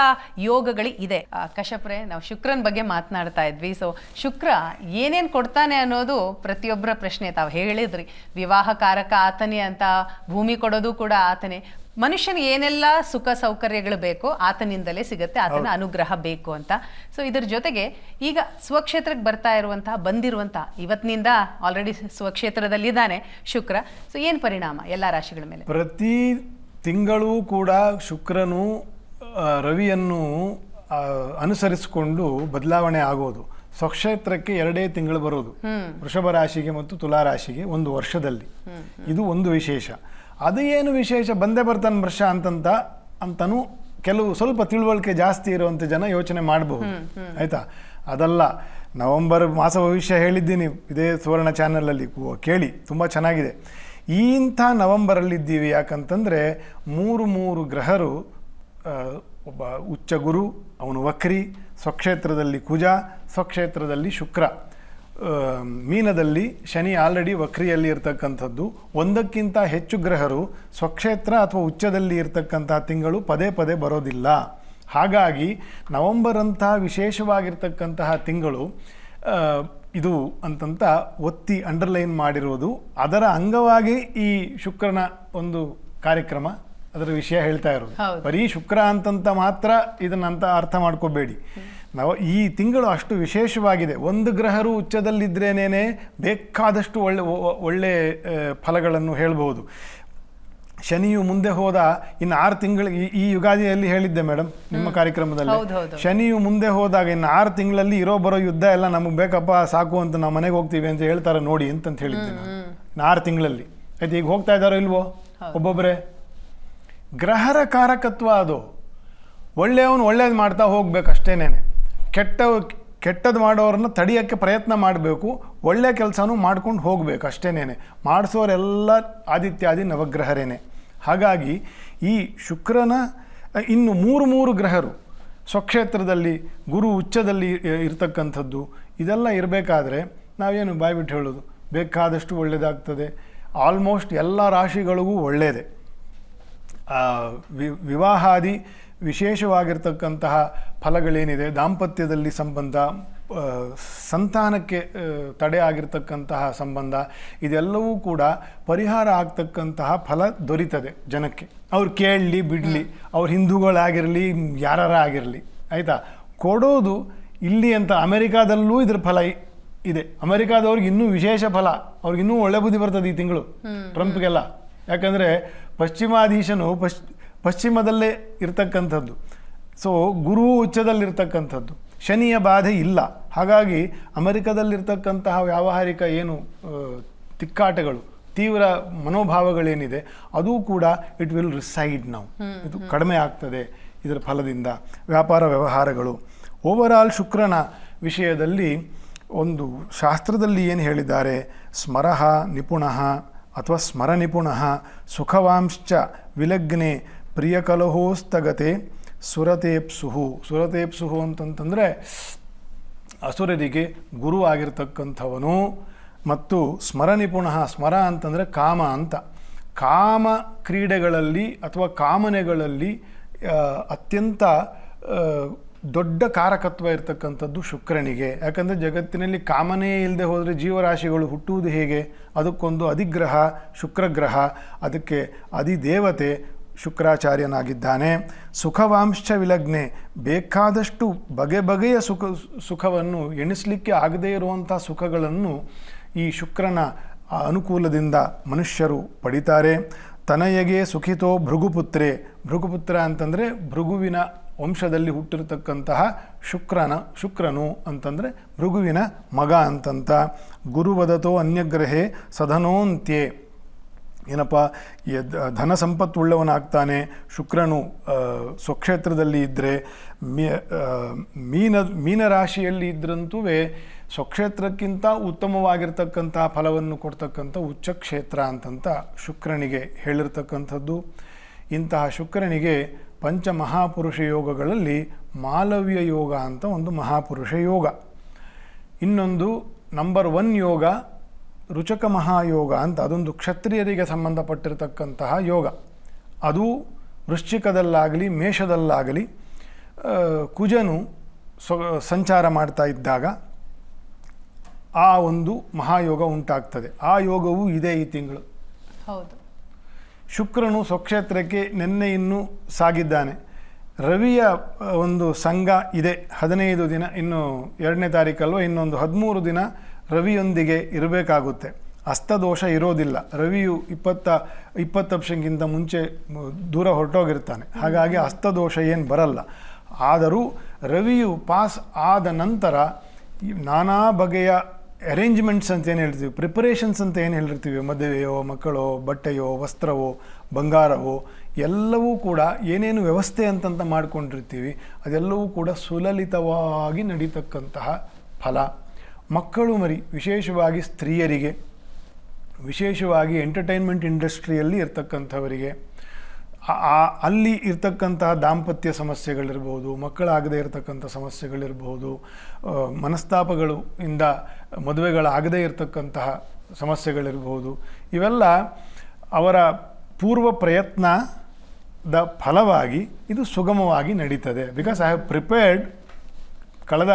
A: ಯೋಗಗಳು ಇದೆ ಕಶಪ್ರೆ ನಾವು ಶುಕ್ರನ ಬಗ್ಗೆ ಮಾತನಾಡ್ತಾ ಇದ್ವಿ. ಸೊ ಶುಕ್ರ ಏನೇನು ಕೊಡ್ತಾನೆ ಅನ್ನೋದು ಪ್ರತಿಯೊಬ್ಬರ ಪ್ರಶ್ನೆ. ತಾವು ಹೇಳಿದ್ರಿ ವಿವಾಹ ಕಾರಕ ಆತನೇ ಅಂತ ಭೂಮಿ ಕೊಡೋದು ಕೂಡ ಆತನೇ. ಮನುಷ್ಯನ ಏನೆಲ್ಲ ಸುಖ ಸೌಕರ್ಯಗಳು ಬೇಕೋ ಆತನಿಂದಲೇ ಸಿಗುತ್ತೆ ಆತನ ಅನುಗ್ರಹ ಬೇಕು ಅಂತ. ಸೊ ಇದ್ರ ಜೊತೆಗೆ ಈಗ ಸ್ವಕ್ಷೇತ್ರಕ್ಕೆ ಬರ್ತಾ ಇರುವಂತಹ ಬಂದಿರುವಂತಹ ಇವತ್ತಿನಿಂದ ಆಲ್ರೆಡಿ ಸ್ವಕ್ಷೇತ್ರದಲ್ಲಿದ್ದಾನೆ ಶುಕ್ರ. ಸೊ ಏನು ಪರಿಣಾಮ ಎಲ್ಲ ರಾಶಿಗಳ ಮೇಲೆ?
B: ಪ್ರತಿ ತಿಂಗಳೂ ಕೂಡ ಶುಕ್ರನು ರವಿಯನ್ನು ಅನುಸರಿಸಿಕೊಂಡು ಬದಲಾವಣೆ ಆಗೋದು. ಸ್ವಕ್ಷೇತ್ರಕ್ಕೆ ಎರಡೇ ತಿಂಗಳು ಬರೋದು. ವೃಷಭ ರಾಶಿಗೆ ಮತ್ತು ತುಲಾ ರಾಶಿಗೆ ಒಂದು ವರ್ಷದಲ್ಲಿ. ಇದು ಒಂದು ವಿಶೇಷ. ಅದು ಏನು ವಿಶೇಷ? ಬಂದೇ ಬರ್ತಾನೆ ವರ್ಷ ಅಂತಂತ ಅಂತನೂ ಕೆಲವು ಸ್ವಲ್ಪ ತಿಳುವಳಿಕೆ ಜಾಸ್ತಿ ಇರುವಂಥ ಜನ ಯೋಚನೆ ಮಾಡಬಹುದು ಆಯಿತಾ? ಅದಲ್ಲ ನವೆಂಬರ್ ಮಾಸ ಭವಿಷ್ಯ ಹೇಳಿದ್ದೀನಿ. ಇದೇ ಸುವರ್ಣ ಚಾನಲಲ್ಲಿ ಕೇಳಿ. ತುಂಬ ಚೆನ್ನಾಗಿದೆ. ಇಂಥ ನವೆಂಬರಲ್ಲಿದ್ದೀವಿ ಯಾಕಂತಂದರೆ ಮೂರು ಮೂರು ಗ್ರಹರು ಒಬ್ಬ ಉಚ್ಚ ಗುರು ಅವನು ವಕ್ರಿ, ಸ್ವಕ್ಷೇತ್ರದಲ್ಲಿ ಕುಜ, ಸ್ವಕ್ಷೇತ್ರದಲ್ಲಿ ಶುಕ್ರ. ಮೀನದಲ್ಲಿ ಶನಿ ಆಲ್ರೆಡಿ ವಕ್ರಿಯಲ್ಲಿ ಇರ್ತಕ್ಕಂಥದ್ದು. ಒಂದಕ್ಕಿಂತ ಹೆಚ್ಚು ಗ್ರಹರು ಸ್ವಕ್ಷೇತ್ರ ಅಥವಾ ಉಚ್ಚದಲ್ಲಿ ಇರತಕ್ಕಂಥ ತಿಂಗಳು ಪದೇ ಪದೇ ಬರೋದಿಲ್ಲ. ಹಾಗಾಗಿ ನವೆಂಬರ್ ಅಂತ ವಿಶೇಷವಾಗಿರ್ತಕ್ಕಂತಹ ತಿಂಗಳು ಇದು ಅಂತಂತ ಒತ್ತಿ ಅಂಡರ್ಲೈನ್ ಮಾಡಿರೋದು. ಅದರ ಅಂಗವಾಗಿ ಈ ಶುಕ್ರನ ಒಂದು ಕಾರ್ಯಕ್ರಮ ಅದರ ವಿಷಯ ಹೇಳ್ತಾ ಇರೋದು. ಬರೀ ಶುಕ್ರ ಅಂತಂತ ಮಾತ್ರ ಇದನ್ನಂತ ಅರ್ಥ ಮಾಡ್ಕೋಬೇಡಿ. ನಾವು ಈ ತಿಂಗಳು ಅಷ್ಟು ವಿಶೇಷವಾಗಿದೆ. ಒಂದು ಗ್ರಹರು ಉಚ್ಚದಲ್ಲಿದ್ರೇನೇನೆ ಬೇಕಾದಷ್ಟು ಒಳ್ಳೆ ಒಳ್ಳೆ ಫಲಗಳನ್ನು ಹೇಳಬಹುದು. ಶನಿಯು ಮುಂದೆ ಹೋದ ಇನ್ನು ಆರು ತಿಂಗಳು ಈ- ಯುಗಾದಿಯಲ್ಲಿ ಹೇಳಿದ್ದೆ ಮೇಡಮ್ ನಿಮ್ಮ ಕಾರ್ಯಕ್ರಮದಲ್ಲಿ. ಶನಿಯು ಮುಂದೆ ಹೋದಾಗ ಇನ್ನು ಆರು ತಿಂಗಳಲ್ಲಿ ಇರೋ ಬರೋ ಯುದ್ಧ ಎಲ್ಲ ನಮಗೆ ಬೇಕಪ್ಪ ಸಾಕು ಅಂತ ನಾವು ಮನೆಗೆ ಹೋಗ್ತೀವಿ ಅಂತ ಹೇಳ್ತಾರೆ ನೋಡಿ ಅಂತಂತ ಹೇಳಿದ್ದೆ ನಾನು. ಆರು ತಿಂಗಳಲ್ಲಿ. ಆಯ್ತು ಈಗ ಹೋಗ್ತಾ ಇದ್ದಾರೋ ಇಲ್ವೋ? ಒಬ್ಬೊಬ್ಬರೇ? ಗ್ರಹರ ಕಾರಕತ್ವ ಅದು. ಒಳ್ಳೆಯವನು ಒಳ್ಳೇದು ಮಾಡ್ತಾ ಹೋಗ್ಬೇಕು ಅಷ್ಟೇನೆ ಕೆಟ್ಟ ಕೆಟ್ಟದ್ದು ಮಾಡೋರನ್ನ ತಡೆಯೋಕ್ಕೆ ಪ್ರಯತ್ನ ಮಾಡಬೇಕು ಒಳ್ಳೆಯ ಕೆಲಸನೂ ಮಾಡ್ಕೊಂಡು ಹೋಗಬೇಕು ಅಷ್ಟೇನೇ ಮಾಡಿಸೋರೆಲ್ಲ ಆದಿತ್ಯಾದಿ ನವಗ್ರಹರೇನೆ. ಹಾಗಾಗಿ ಈ ಶುಕ್ರನ, ಇನ್ನು ಮೂರು ಮೂರು ಗ್ರಹರು, ಸ್ವಕ್ಷೇತ್ರದಲ್ಲಿ, ಗುರು ಉಚ್ಚದಲ್ಲಿ ಇರತಕ್ಕಂಥದ್ದು, ಇದೆಲ್ಲ ಇರಬೇಕಾದ್ರೆ ನಾವೇನು ಬಾಯ್ಬಿಟ್ಟು ಹೇಳೋದು? ಬೇಕಾದಷ್ಟು ಒಳ್ಳೆಯದಾಗ್ತದೆ ಆಲ್ಮೋಸ್ಟ್ ಎಲ್ಲ ರಾಶಿಗಳಿಗೂ ಒಳ್ಳೆಯದೇ ವಿ- ವಿವಾಹಾದಿ ವಿಶೇಷವಾಗಿರ್ತಕ್ಕಂತಹ ಫಲಗಳೇನಿದೆ? ದಾಂಪತ್ಯದಲ್ಲಿ ಸಂಬಂಧ ಸಂತಾನಕ್ಕೆ ತಡೆ ಆಗಿರ್ತಕ್ಕಂತಹ ಸಂಬಂಧ ಇದೆಲ್ಲವೂ ಕೂಡ ಪರಿಹಾರ ಆಗ್ತಕ್ಕಂತಹ ಫಲ ದೊರೀತದೆ ಜನಕ್ಕೆ. ಅವ್ರು ಕೇಳಲಿ ಬಿಡಲಿ ಅವ್ರು ಹಿಂದೂಗಳಾಗಿರಲಿ ಯಾರ ಆಗಿರಲಿ ಆಯಿತಾ? ಕೊಡೋದು ಇಲ್ಲಿ ಅಂತ ಅಮೆರಿಕಾದಲ್ಲೂ ಇದ್ರ ಫಲ ಇದೆ. ಅಮೆರಿಕಾದವ್ರಿಗೆ ಇನ್ನೂ ವಿಶೇಷ ಫಲ ಅವ್ರಿಗೆ ಇನ್ನೂ ಒಳ್ಳೆ ಬುದ್ಧಿ ಬರ್ತದೆ ಈ ತಿಂಗಳು. ಟ್ರಂಪ್ಗೆಲ್ಲ. ಯಾಕಂದರೆ ಪಶ್ಚಿಮಾಧೀಶನು ಪಶ್ ಪಶ್ಚಿಮದಲ್ಲೇ ಇರ್ತಕ್ಕಂಥದ್ದು. ಸೊ ಗುರು ಉಚ್ಚದಲ್ಲಿರ್ತಕ್ಕಂಥದ್ದು. ಶನಿಯ ಬಾಧೆ ಇಲ್ಲ. ಹಾಗಾಗಿ ಅಮೆರಿಕದಲ್ಲಿರ್ತಕ್ಕಂತಹ ವ್ಯಾವಹಾರಿಕ ಏನು ತಿಕ್ಕಾಟಗಳು ತೀವ್ರ ಮನೋಭಾವಗಳೇನಿದೆ ಅದು ಕೂಡ ಇಟ್ ವಿಲ್ ರಿಸೈಡ್ ನಾವು ಇದು ಕಡಿಮೆ ಆಗ್ತದೆ ಇದರ ಫಲದಿಂದ. ವ್ಯಾಪಾರ ವ್ಯವಹಾರಗಳು. ಓವರಾಲ್ ಶುಕ್ರನ ವಿಷಯದಲ್ಲಿ ಒಂದು ಶಾಸ್ತ್ರದಲ್ಲಿ ಏನು ಹೇಳಿದ್ದಾರೆ? ಸ್ಮರಹ ನಿಪುಣಃ ಅಥವಾ ಸ್ಮರ ನಿಪುಣಃ ಸುಖವಾಂಶ್ಚ ವಿಲಗ್ನೆ ಪ್ರಿಯಕಲಹೋಸ್ತಗತೆ ಸುರತೇಪ್ಸುಹು. ಸುರತೇಪ್ಸುಹು ಅಂತಂತಂದರೆ ಅಸುರರಿಗೆ ಗುರು ಆಗಿರ್ತಕ್ಕಂಥವನು ಮತ್ತು ಸ್ಮರ ನಿಪುಣ ಸ್ಮರ ಅಂತಂದರೆ ಕಾಮ ಅಂತ. ಕಾಮ ಕ್ರೀಡೆಗಳಲ್ಲಿ ಅಥವಾ ಕಾಮನೆಗಳಲ್ಲಿ ಅತ್ಯಂತ ದೊಡ್ಡ ಕಾರಕತ್ವ ಇರತಕ್ಕಂಥದ್ದು ಶುಕ್ರನಿಗೆ. ಯಾಕಂದರೆ ಜಗತ್ತಿನಲ್ಲಿ ಕಾಮನೇ ಇಲ್ಲದೆ ಹೋದರೆ ಜೀವರಾಶಿಗಳು ಹುಟ್ಟುವುದು ಹೇಗೆ? ಅದಕ್ಕೊಂದು ಅಧಿಗ್ರಹ, ಶುಕ್ರಗ್ರಹ, ಅದಕ್ಕೆ ಅಧಿದೇವತೆ ಶುಕ್ರಾಚಾರ್ಯನಾಗಿದ್ದಾನೆ. ಸುಖವಾಂಶ ವಿಲಗ್ನೆ, ಬೇಕಾದಷ್ಟು ಬಗೆ ಬಗೆಯ ಸುಖ, ಸುಖವನ್ನು ಎಣಿಸಲಿಕ್ಕೆ ಆಗದೇ ಇರುವಂಥ ಸುಖಗಳನ್ನು ಈ ಶುಕ್ರನ ಅನುಕೂಲದಿಂದ ಮನುಷ್ಯರು ಪಡಿತಾರೆ. ತನಯಗೆ ಸುಖಿತೋ ಭೃಗುಪುತ್ರೆ. ಭೃಗುಪುತ್ರ ಅಂತಂದರೆ ಭೃಗುವಿನ ವಂಶದಲ್ಲಿ ಹುಟ್ಟಿರತಕ್ಕಂತಹ ಶುಕ್ರನ, ಶುಕ್ರನು ಅಂತಂದರೆ ಭೃಗುವಿನ ಮಗ ಅಂತಂತ. ಗುರುವದತೋ ಅನ್ಯಗ್ರಹೇ ಸಧನೋಂತ್ಯೆ. ಏನಪ್ಪ ಧನ ಸಂಪತ್ತುಳ್ಳವನಾಗ್ತಾನೆ ಶುಕ್ರನು ಸ್ವಕ್ಷೇತ್ರದಲ್ಲಿ ಇದ್ದರೆ ಮೀನ ಮೀನ, ಮೀನರಾಶಿಯಲ್ಲಿ ಇದ್ರಂತೂ ಸ್ವಕ್ಷೇತ್ರಕ್ಕಿಂತ ಉತ್ತಮವಾಗಿರ್ತಕ್ಕಂಥ ಫಲವನ್ನು ಕೊಡ್ತಕ್ಕಂಥ ಉಚ್ಚ ಕ್ಷೇತ್ರ ಅಂತಂತ ಶುಕ್ರನಿಗೆ ಹೇಳಿರ್ತಕ್ಕಂಥದ್ದು. ಇಂತಹ ಶುಕ್ರನಿಗೆ ಪಂಚ ಮಹಾಪುರುಷ ಯೋಗಗಳಲ್ಲಿ ಮಾಲವ್ಯ ಯೋಗ ಅಂತ ಒಂದು ಮಹಾಪುರುಷ ಯೋಗ. ಇನ್ನೊಂದು ನಂಬರ್ ಒನ್ ಯೋಗ, ರುಚಕ ಮಹಾಯೋಗ ಅಂತ ಅದೊಂದು ಕ್ಷತ್ರಿಯರಿಗೆ ಸಂಬಂಧಪಟ್ಟಿರತಕ್ಕಂತಹ ಯೋಗ. ಅದು ವೃಶ್ಚಿಕದಲ್ಲಾಗಲಿ, ಮೇಷದಲ್ಲಾಗಲಿ ಕುಜನು ಸಂಚಾರ ಮಾಡ್ತಾ ಇದ್ದಾಗ ಆ ಒಂದು ಮಹಾಯೋಗ ಉಂಟಾಗ್ತದೆ. ಆ ಯೋಗವು ಇದೆ ಈ ತಿಂಗಳು.
A: ಹೌದು.
B: ಶುಕ್ರನು ಸ್ವಕ್ಷೇತ್ರಕ್ಕೆ ನಿನ್ನೆ ಇನ್ನೂ ಸಾಗಿದ್ದಾನೆ. ರವಿಯ ಒಂದು ಸಂಘ ಇದೆ. ಹದಿನೈದು ದಿನ, ಇನ್ನು ಎರಡನೇ ತಾರೀಕಲ್ವ, ಇನ್ನೊಂದು ಹದಿಮೂರು ದಿನ ರವಿಯೊಂದಿಗೆ ಇರಬೇಕಾಗುತ್ತೆ. ಅಸ್ತದೋಷ ಇರೋದಿಲ್ಲ. ರವಿಯು ಇಪ್ಪತ್ತ ಇಪ್ಪತ್ತಂಶಕ್ಕಿಂತ ಮುಂಚೆ ದೂರ ಹೊರಟೋಗಿರ್ತಾನೆ. ಹಾಗಾಗಿ ಅಸ್ತದೋಷ ಏನು ಬರಲ್ಲ. ಆದರೂ ರವಿಯು ಪಾಸ್ ಆದ ನಂತರ ನಾನಾ ಬಗೆಯ ಅರೇಂಜ್ಮೆಂಟ್ಸ್ ಅಂತ ಏನು ಹೇಳ್ತೀವಿ? ಪ್ರಿಪರೇಷನ್ಸ್ ಅಂತ ಏನು ಹೇಳಿರ್ತೀವಿ? ಮದುವೆಯೋ, ಮಕ್ಕಳೋ, ಬಟ್ಟೆಯೋ, ವಸ್ತ್ರವೋ, ಬಂಗಾರವೋ, ಎಲ್ಲವೂ ಕೂಡ ಏನೇನು ವ್ಯವಸ್ಥೆ ಅಂತಂತ ಮಾಡ್ಕೊಂಡಿರ್ತೀವಿ, ಅದೆಲ್ಲವೂ ಕೂಡ ಸುಲಲಿತವಾಗಿ ನಡೀತಕ್ಕಂತಹ ಫಲ. ಮಕ್ಕಳು ಮರಿ, ವಿಶೇಷವಾಗಿ ಸ್ತ್ರೀಯರಿಗೆ, ವಿಶೇಷವಾಗಿ ಎಂಟರ್ಟೈನ್ಮೆಂಟ್ ಇಂಡಸ್ಟ್ರಿಯಲ್ಲಿ ಇರ್ತಕ್ಕಂಥವರಿಗೆ ಅಲ್ಲಿ ಇರ್ತಕ್ಕಂತಹ ದಾಂಪತ್ಯ ಸಮಸ್ಯೆಗಳಿರ್ಬೋದು ಮಕ್ಕಳಾಗದೇ ಇರತಕ್ಕಂಥ ಸಮಸ್ಯೆಗಳಿರ್ಬೋದು ಆ, ಮನಸ್ತಾಪಗಳು ಇಂದ ಮದುವೆಗಳಾಗದೇ ಇರತಕ್ಕಂತಹ ಸಮಸ್ಯೆಗಳಿರ್ಬೋದು ಇವೆಲ್ಲ ಅವರ ಪೂರ್ವ ಪ್ರಯತ್ನದ ಫಲವಾಗಿ ಇದು ಸುಗಮವಾಗಿ ನಡೀತದೆ. ಬಿಕಾಸ್ ಐ ಹ್ಯಾವ್ ಪ್ರಿಪೇರ್ಡ್ ಕಳೆದ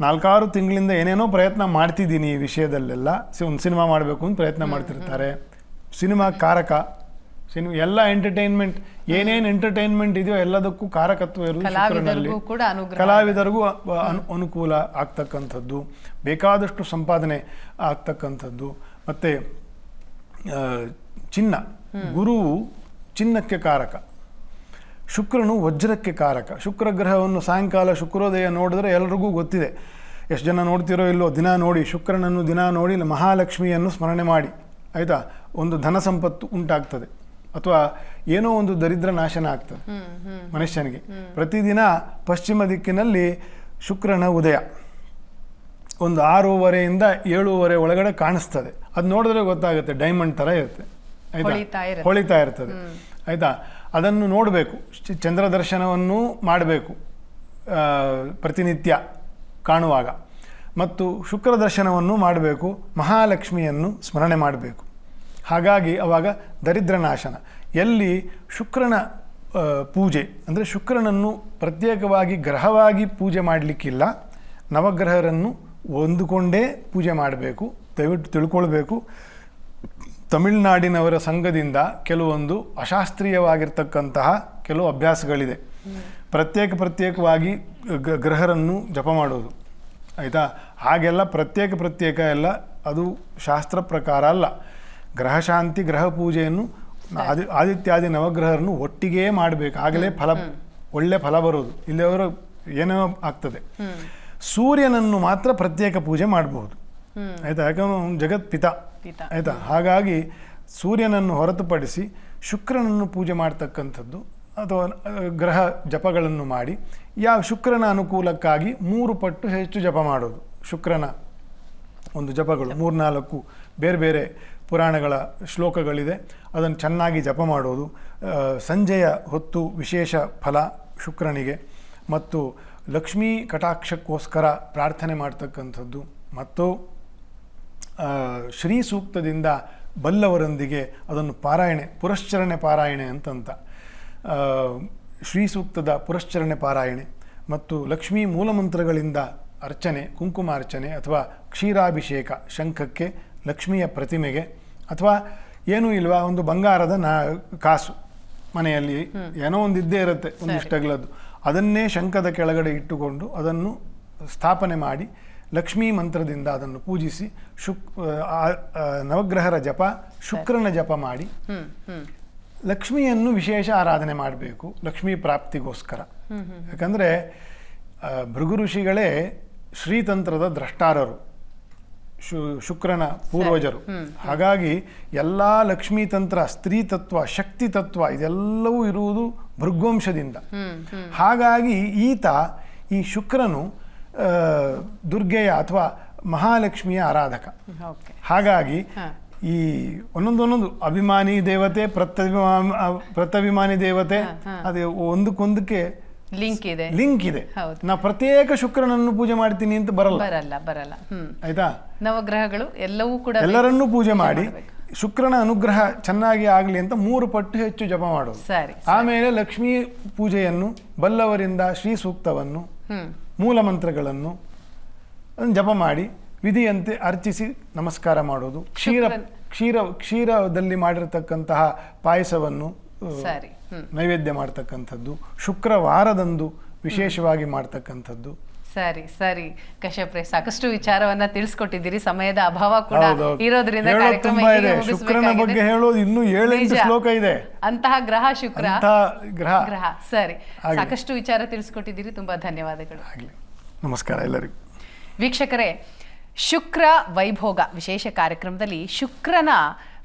B: ನಾಲ್ಕಾರು ತಿಂಗಳಿಂದ ಏನೇನೋ ಪ್ರಯತ್ನ ಮಾಡ್ತಿದ್ದೀನಿ ಈ ವಿಷಯದಲ್ಲೆಲ್ಲ. ಸಿ- ಒಂದು ಸಿನಿಮಾ ಮಾಡಬೇಕು ಅಂತ ಪ್ರಯತ್ನ ಮಾಡ್ತಿರ್ತಾರೆ. ಸಿನಿಮಾ ಕಾರಕ ಸಿನಿಮಾ ಎಲ್ಲ ಎಂಟರ್ಟೈನ್ಮೆಂಟ್ ಏನೇನು ಎಂಟರ್ಟೈನ್ಮೆಂಟ್ ಇದೆಯೋ ಎಲ್ಲದಕ್ಕೂ ಕಾರಕತ್ವ ಇರುವುದು
A: ಕಲಾವಿದರಿಗೂ
B: ಅನುಕೂಲ ಆಗ್ತಕ್ಕಂಥದ್ದು ಬೇಕಾದಷ್ಟು ಸಂಪಾದನೆ ಆಗ್ತಕ್ಕಂಥದ್ದು. ಮತ್ತು ಚಿನ್ನ ಗುರುವು ಚಿನ್ನಕ್ಕೆ ಕಾರಕ ಶುಕ್ರನು ವಜ್ರಕ್ಕೆ ಕಾರಕ. ಶುಕ್ರ ಗ್ರಹವನ್ನು ಸಾಯಂಕಾಲ ಶುಕ್ರೋದಯ ನೋಡಿದ್ರೆ ಎಲ್ರಿಗೂ ಗೊತ್ತಿದೆ. ಎಷ್ಟು ಜನ ನೋಡ್ತಿರೋ ಇಲ್ಲೋ ದಿನ ನೋಡಿ ಶುಕ್ರನನ್ನು ದಿನ ನೋಡಿ ಮಹಾಲಕ್ಷ್ಮಿಯನ್ನು ಸ್ಮರಣೆ ಮಾಡಿ. ಆಯಿತಾ? ಒಂದು ಧನ ಸಂಪತ್ತು ಉಂಟಾಗ್ತದೆ. ಅಥವಾ ಏನೋ ಒಂದು ದರಿದ್ರ ನಾಶನ ಆಗ್ತದೆ ಮನುಷ್ಯನಿಗೆ. ಪ್ರತಿದಿನ ಪಶ್ಚಿಮ ದಿಕ್ಕಿನಲ್ಲಿ ಶುಕ್ರನ ಉದಯ. ಒಂದು ಆರೂವರೆಯಿಂದ ಏಳೂವರೆ ಒಳಗಡೆ ಕಾಣಿಸ್ತದೆ. ಅದು ನೋಡಿದ್ರೆ ಗೊತ್ತಾಗುತ್ತೆ ಡೈಮಂಡ್ ಥರ ಇರುತ್ತೆ.
A: ಹೊಳಿತಾ ಇರುತ್ತೆ.
B: ಹೊಳಿತಾ ಇರ್ತದೆ. ಆಯಿತಾ? ಅದನ್ನು ನೋಡಬೇಕು. ಚಂದ್ರ ದರ್ಶನವನ್ನು ಮಾಡಬೇಕು. ಪ್ರತಿನಿತ್ಯ ಕಾಣುವಾಗ. ಮತ್ತು ಶುಕ್ರ ದರ್ಶನವನ್ನು ಮಾಡಬೇಕು. ಮಹಾಲಕ್ಷ್ಮಿಯನ್ನು ಸ್ಮರಣೆ ಮಾಡಬೇಕು. ಹಾಗಾಗಿ ಅವಾಗ ದರಿದ್ರನಾಶನ ಎಲ್ಲಿ ಶುಕ್ರನ ಪೂಜೆ, ಅಂದರೆ ಶುಕ್ರನನ್ನು ಪ್ರತ್ಯೇಕವಾಗಿ ಗ್ರಹವಾಗಿ ಪೂಜೆ ಮಾಡಲಿಕ್ಕಿಲ್ಲ, ನವಗ್ರಹರನ್ನು ಹೊಂದಿಕೊಂಡೇ ಪೂಜೆ ಮಾಡಬೇಕು, ದಯವಿಟ್ಟು ತಿಳ್ಕೊಳ್ಬೇಕು. ತಮಿಳುನಾಡಿನವರ ಸಂಘದಿಂದ ಕೆಲವೊಂದು ಅಶಾಸ್ತ್ರೀಯವಾಗಿರ್ತಕ್ಕಂತಹ ಕೆಲವು ಅಭ್ಯಾಸಗಳಿದೆ. ಪ್ರತ್ಯೇಕ ಪ್ರತ್ಯೇಕವಾಗಿ ಗ್ರಹರನ್ನು ಜಪ ಮಾಡೋದು. ಆಯಿತಾ? ಹಾಗೆಲ್ಲ ಪ್ರತ್ಯೇಕ ಪ್ರತ್ಯೇಕ ಎಲ್ಲ ಅದು ಶಾಸ್ತ್ರ ಪ್ರಕಾರ ಅಲ್ಲ. ಗ್ರಹ ಶಾಂತಿ ಗ್ರಹ ಪೂಜೆಯನ್ನು ಆದಿ ಆದಿತ್ಯಾದಿ ನವಗ್ರಹರನ್ನು ಒಟ್ಟಿಗೆ ಮಾಡಬೇಕು. ಆಗಲೇ ಫಲ ಒಳ್ಳೆ ಫಲ ಬರೋದು. ಇಲ್ಲಿಯವರು ಏನೋ ಆಗ್ತದೆ. ಸೂರ್ಯನನ್ನು ಮಾತ್ರ ಪ್ರತ್ಯೇಕ ಪೂಜೆ ಮಾಡಬಹುದು. ಆಯ್ತಾ? ಯಾಕಂದ್ರೆ ಜಗತ್ ಪಿತ. ಆಯ್ತಾ? ಹಾಗಾಗಿ ಸೂರ್ಯನನ್ನು ಹೊರತುಪಡಿಸಿ ಶುಕ್ರನನ್ನು ಪೂಜೆ ಮಾಡ್ತಕ್ಕಂಥದ್ದು ಅಥವಾ ಗ್ರಹ ಜಪಗಳನ್ನು ಮಾಡಿ ಯಾವ ಶುಕ್ರನ ಅನುಕೂಲಕ್ಕಾಗಿ ಮೂರು ಪಟ್ಟು ಹೆಚ್ಚು ಜಪ ಮಾಡೋದು. ಶುಕ್ರನ ಒಂದು ಜಪಗಳು ಮೂರ್ನಾಲ್ಕು ಬೇರೆ ಬೇರೆ ಪುರಾಣಗಳ ಶ್ಲೋಕಗಳಿದೆ. ಅದನ್ನು ಚೆನ್ನಾಗಿ ಜಪ ಮಾಡೋದು ಸಂಜೆಯ ಹೊತ್ತು ವಿಶೇಷ ಫಲ ಶುಕ್ರನಿಗೆ ಮತ್ತು ಲಕ್ಷ್ಮೀ ಕಟಾಕ್ಷಕ್ಕೋಸ್ಕರ ಪ್ರಾರ್ಥನೆ ಮಾಡ್ತಕ್ಕಂಥದ್ದು. ಮತ್ತು ಶ್ರೀ ಸೂಕ್ತದಿಂದ ಬಲ್ಲವರೊಂದಿಗೆ ಅದನ್ನು ಪಾರಾಯಣೆ, ಪುರಶ್ಚರಣೆ ಪಾರಾಯಣೆ ಅಂತಂತ ಶ್ರೀ ಸೂಕ್ತದ ಪುರಶ್ಚರಣೆ ಪಾರಾಯಣೆ ಮತ್ತು ಲಕ್ಷ್ಮೀ ಮೂಲಮಂತ್ರಗಳಿಂದ ಅರ್ಚನೆ ಕುಂಕುಮ ಅರ್ಚನೆ ಅಥವಾ ಕ್ಷೀರಾಭಿಷೇಕ ಶಂಖಕ್ಕೆ ಲಕ್ಷ್ಮಿಯ ಪ್ರತಿಮೆಗೆ ಅಥವಾ ಏನೂ ಇಲ್ವಾ ಒಂದು ಬಂಗಾರದ ನಾ ಕಾಸು ಮನೆಯಲ್ಲಿ ಏನೋ ಒಂದು ಇದ್ದೇ ಇರುತ್ತೆ ಒಂದಿಷ್ಟಗಳದ್ದು ಅದನ್ನೇ ಶಂಖದ ಕೆಳಗಡೆ ಇಟ್ಟುಕೊಂಡು ಅದನ್ನು ಸ್ಥಾಪನೆ ಮಾಡಿ ಲಕ್ಷ್ಮೀ ಮಂತ್ರದಿಂದ ಅದನ್ನು ಪೂಜಿಸಿ ಶುಕ್ ನವಗ್ರಹರ ಜಪ ಶುಕ್ರನ ಜಪ ಮಾಡಿ ಲಕ್ಷ್ಮಿಯನ್ನು ವಿಶೇಷ ಆರಾಧನೆ ಮಾಡಬೇಕು ಲಕ್ಷ್ಮೀ ಪ್ರಾಪ್ತಿಗೋಸ್ಕರ. ಯಾಕಂದರೆ ಭೃಗು ಋಷಿಗಳೇ ಶ್ರೀತಂತ್ರದ ದ್ರಷ್ಟಾರರು. ಶು ಶುಕ್ರನ ಪೂರ್ವಜರು. ಹಾಗಾಗಿ ಎಲ್ಲ ಲಕ್ಷ್ಮೀ ತಂತ್ರ ಸ್ತ್ರೀ ತತ್ವ ಶಕ್ತಿ ತತ್ವ ಇದೆಲ್ಲವೂ ಇರುವುದು ಭೃಗ್ವಂಶದಿಂದ. ಹಾಗಾಗಿ ಈತ ಈ ಶುಕ್ರನು ದುರ್ಗೆಯ ಅಥವಾ ಮಹಾಲಕ್ಷ್ಮಿಯ ಆರಾಧಕ. ಹಾಗಾಗಿ ಈ ಒಂದೊಂದು ಒಂದೊಂದು ಅಭಿಮಾನಿ ದೇವತೆ ಪ್ರತ್ಯಭಿಮಾ ಪ್ರತ್ಯಭಿಮಾನಿ ದೇವತೆ ಅದೇ ಒಂದಕ್ಕೊಂದಕ್ಕೆ
A: ಲಿಂಕ್ ಇದೆ.
B: ಲಿಂಕ್ ಇದೆ. ನಾ ಪ್ರತ್ಯೇಕ ಶುಕ್ರನನ್ನು ಪೂಜೆ ಮಾಡ್ತೀನಿ ಅಂತ ಬರಲ್ಲ.
A: ಬರಲ್ಲ ಬರಲ್ಲ.
B: ಆಯ್ತಾ?
A: ನವಗ್ರಹಗಳು ಎಲ್ಲವೂ ಕೂಡ
B: ಎಲ್ಲರನ್ನೂ ಪೂಜೆ ಮಾಡಿ ಶುಕ್ರನ ಅನುಗ್ರಹ ಚೆನ್ನಾಗಿ ಆಗಲಿ ಅಂತ ಮೂರು ಪಟ್ಟು ಹೆಚ್ಚು ಜಪ ಮಾಡೋದು.
A: ಸರಿ
B: ಆಮೇಲೆ ಲಕ್ಷ್ಮೀ ಪೂಜೆಯನ್ನು ಬಲ್ಲವರಿಂದ ಶ್ರೀ ಸೂಕ್ತವನ್ನು ಮೂಲ ಮಂತ್ರಗಳನ್ನು ಜಪ ಮಾಡಿ ವಿಧಿಯಂತೆ ಅರ್ಚಿಸಿ ನಮಸ್ಕಾರ ಮಾಡೋದು. ಕ್ಷೀರ ಕ್ಷೀರ ಕ್ಷೀರದಲ್ಲಿ ಮಾಡಿರತಕ್ಕಂತಹ ಪಾಯಸವನ್ನು
A: ಸರಿ.
B: ನೈವೇದ್ಯ ಮಾಡ್ತಕ್ಕಂಥದ್ದು ಶುಕ್ರವಾರದಂದು ವಿಶೇಷವಾಗಿ ಮಾಡ್ತಕ್ಕಂಥದ್ದು.
A: ಸರಿ ಸರಿ ಕಶ್ಯಪ್ರೆ ಸಾಕಷ್ಟು ವಿಚಾರವನ್ನ ತಿಳಿಸ್ಕೊಟ್ಟಿದ್ದೀರಿ ಸಮಯದ ಅಭಾವ ಕೂಡ ಇರೋದ್ರಿಂದ
B: ಶುಕ್ರನ ಬಗ್ಗೆ ಹೇಳೋದು ಇನ್ನು ಏಳೆಂಟು. ಶ್ಲೋಕ ಇದೆ.
A: ಅಂತಹ ಗ್ರಹ ಶುಕ್ರ.
B: ಗ್ರಹ.
A: ಗ್ರಹ. ಸರಿ. ಸಾಕಷ್ಟು ವಿಚಾರ ತಿಳಿಸ್ಕೊಟ್ಟಿದ್ದೀರಿ. ತುಂಬಾ ಧನ್ಯವಾದಗಳು.
B: ನಮಸ್ಕಾರ ಎಲ್ಲರಿಗೂ.
A: ವೀಕ್ಷಕರೇ ಶುಕ್ರ ವೈಭೋಗ ವಿಶೇಷ ಕಾರ್ಯಕ್ರಮದಲ್ಲಿ ಶುಕ್ರನ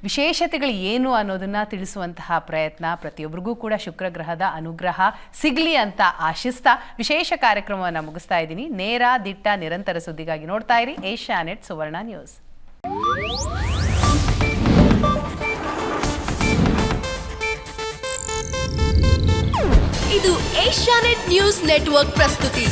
A: ವಿಶೇಷತೆಗಳು ಏನು ಅನ್ನೋದನ್ನ ತಿಳಿಸುವಂತಹ ಪ್ರಯತ್ನ ಪ್ರತಿಯೊಬ್ಬರಿಗೂ ಕೂಡ ಶುಕ್ರಗ್ರಹದ ಅನುಗ್ರಹ ಸಿಗ್ಲಿ ಅಂತ ಆಶಿಸ್ತಾ ವಿಶೇಷ ಕಾರ್ಯಕ್ರಮವನ್ನು ಮುಗಿಸ್ತಾ ಇದ್ದೀನಿ. ನೇರ, ದಿಟ್ಟ, ನಿರಂತರ ಸುದ್ದಿಗಾಗಿ ನೋಡ್ತಾ ಇರಿ ಏಷ್ಯಾ ನೆಟ್ ಸುವರ್ಣ ನ್ಯೂಸ್.
C: ಇದು ಏಷ್ಯಾನೆಟ್ ನ್ಯೂಸ್ ನೆಟ್ವರ್ಕ್ ಪ್ರಸ್ತುತಿ.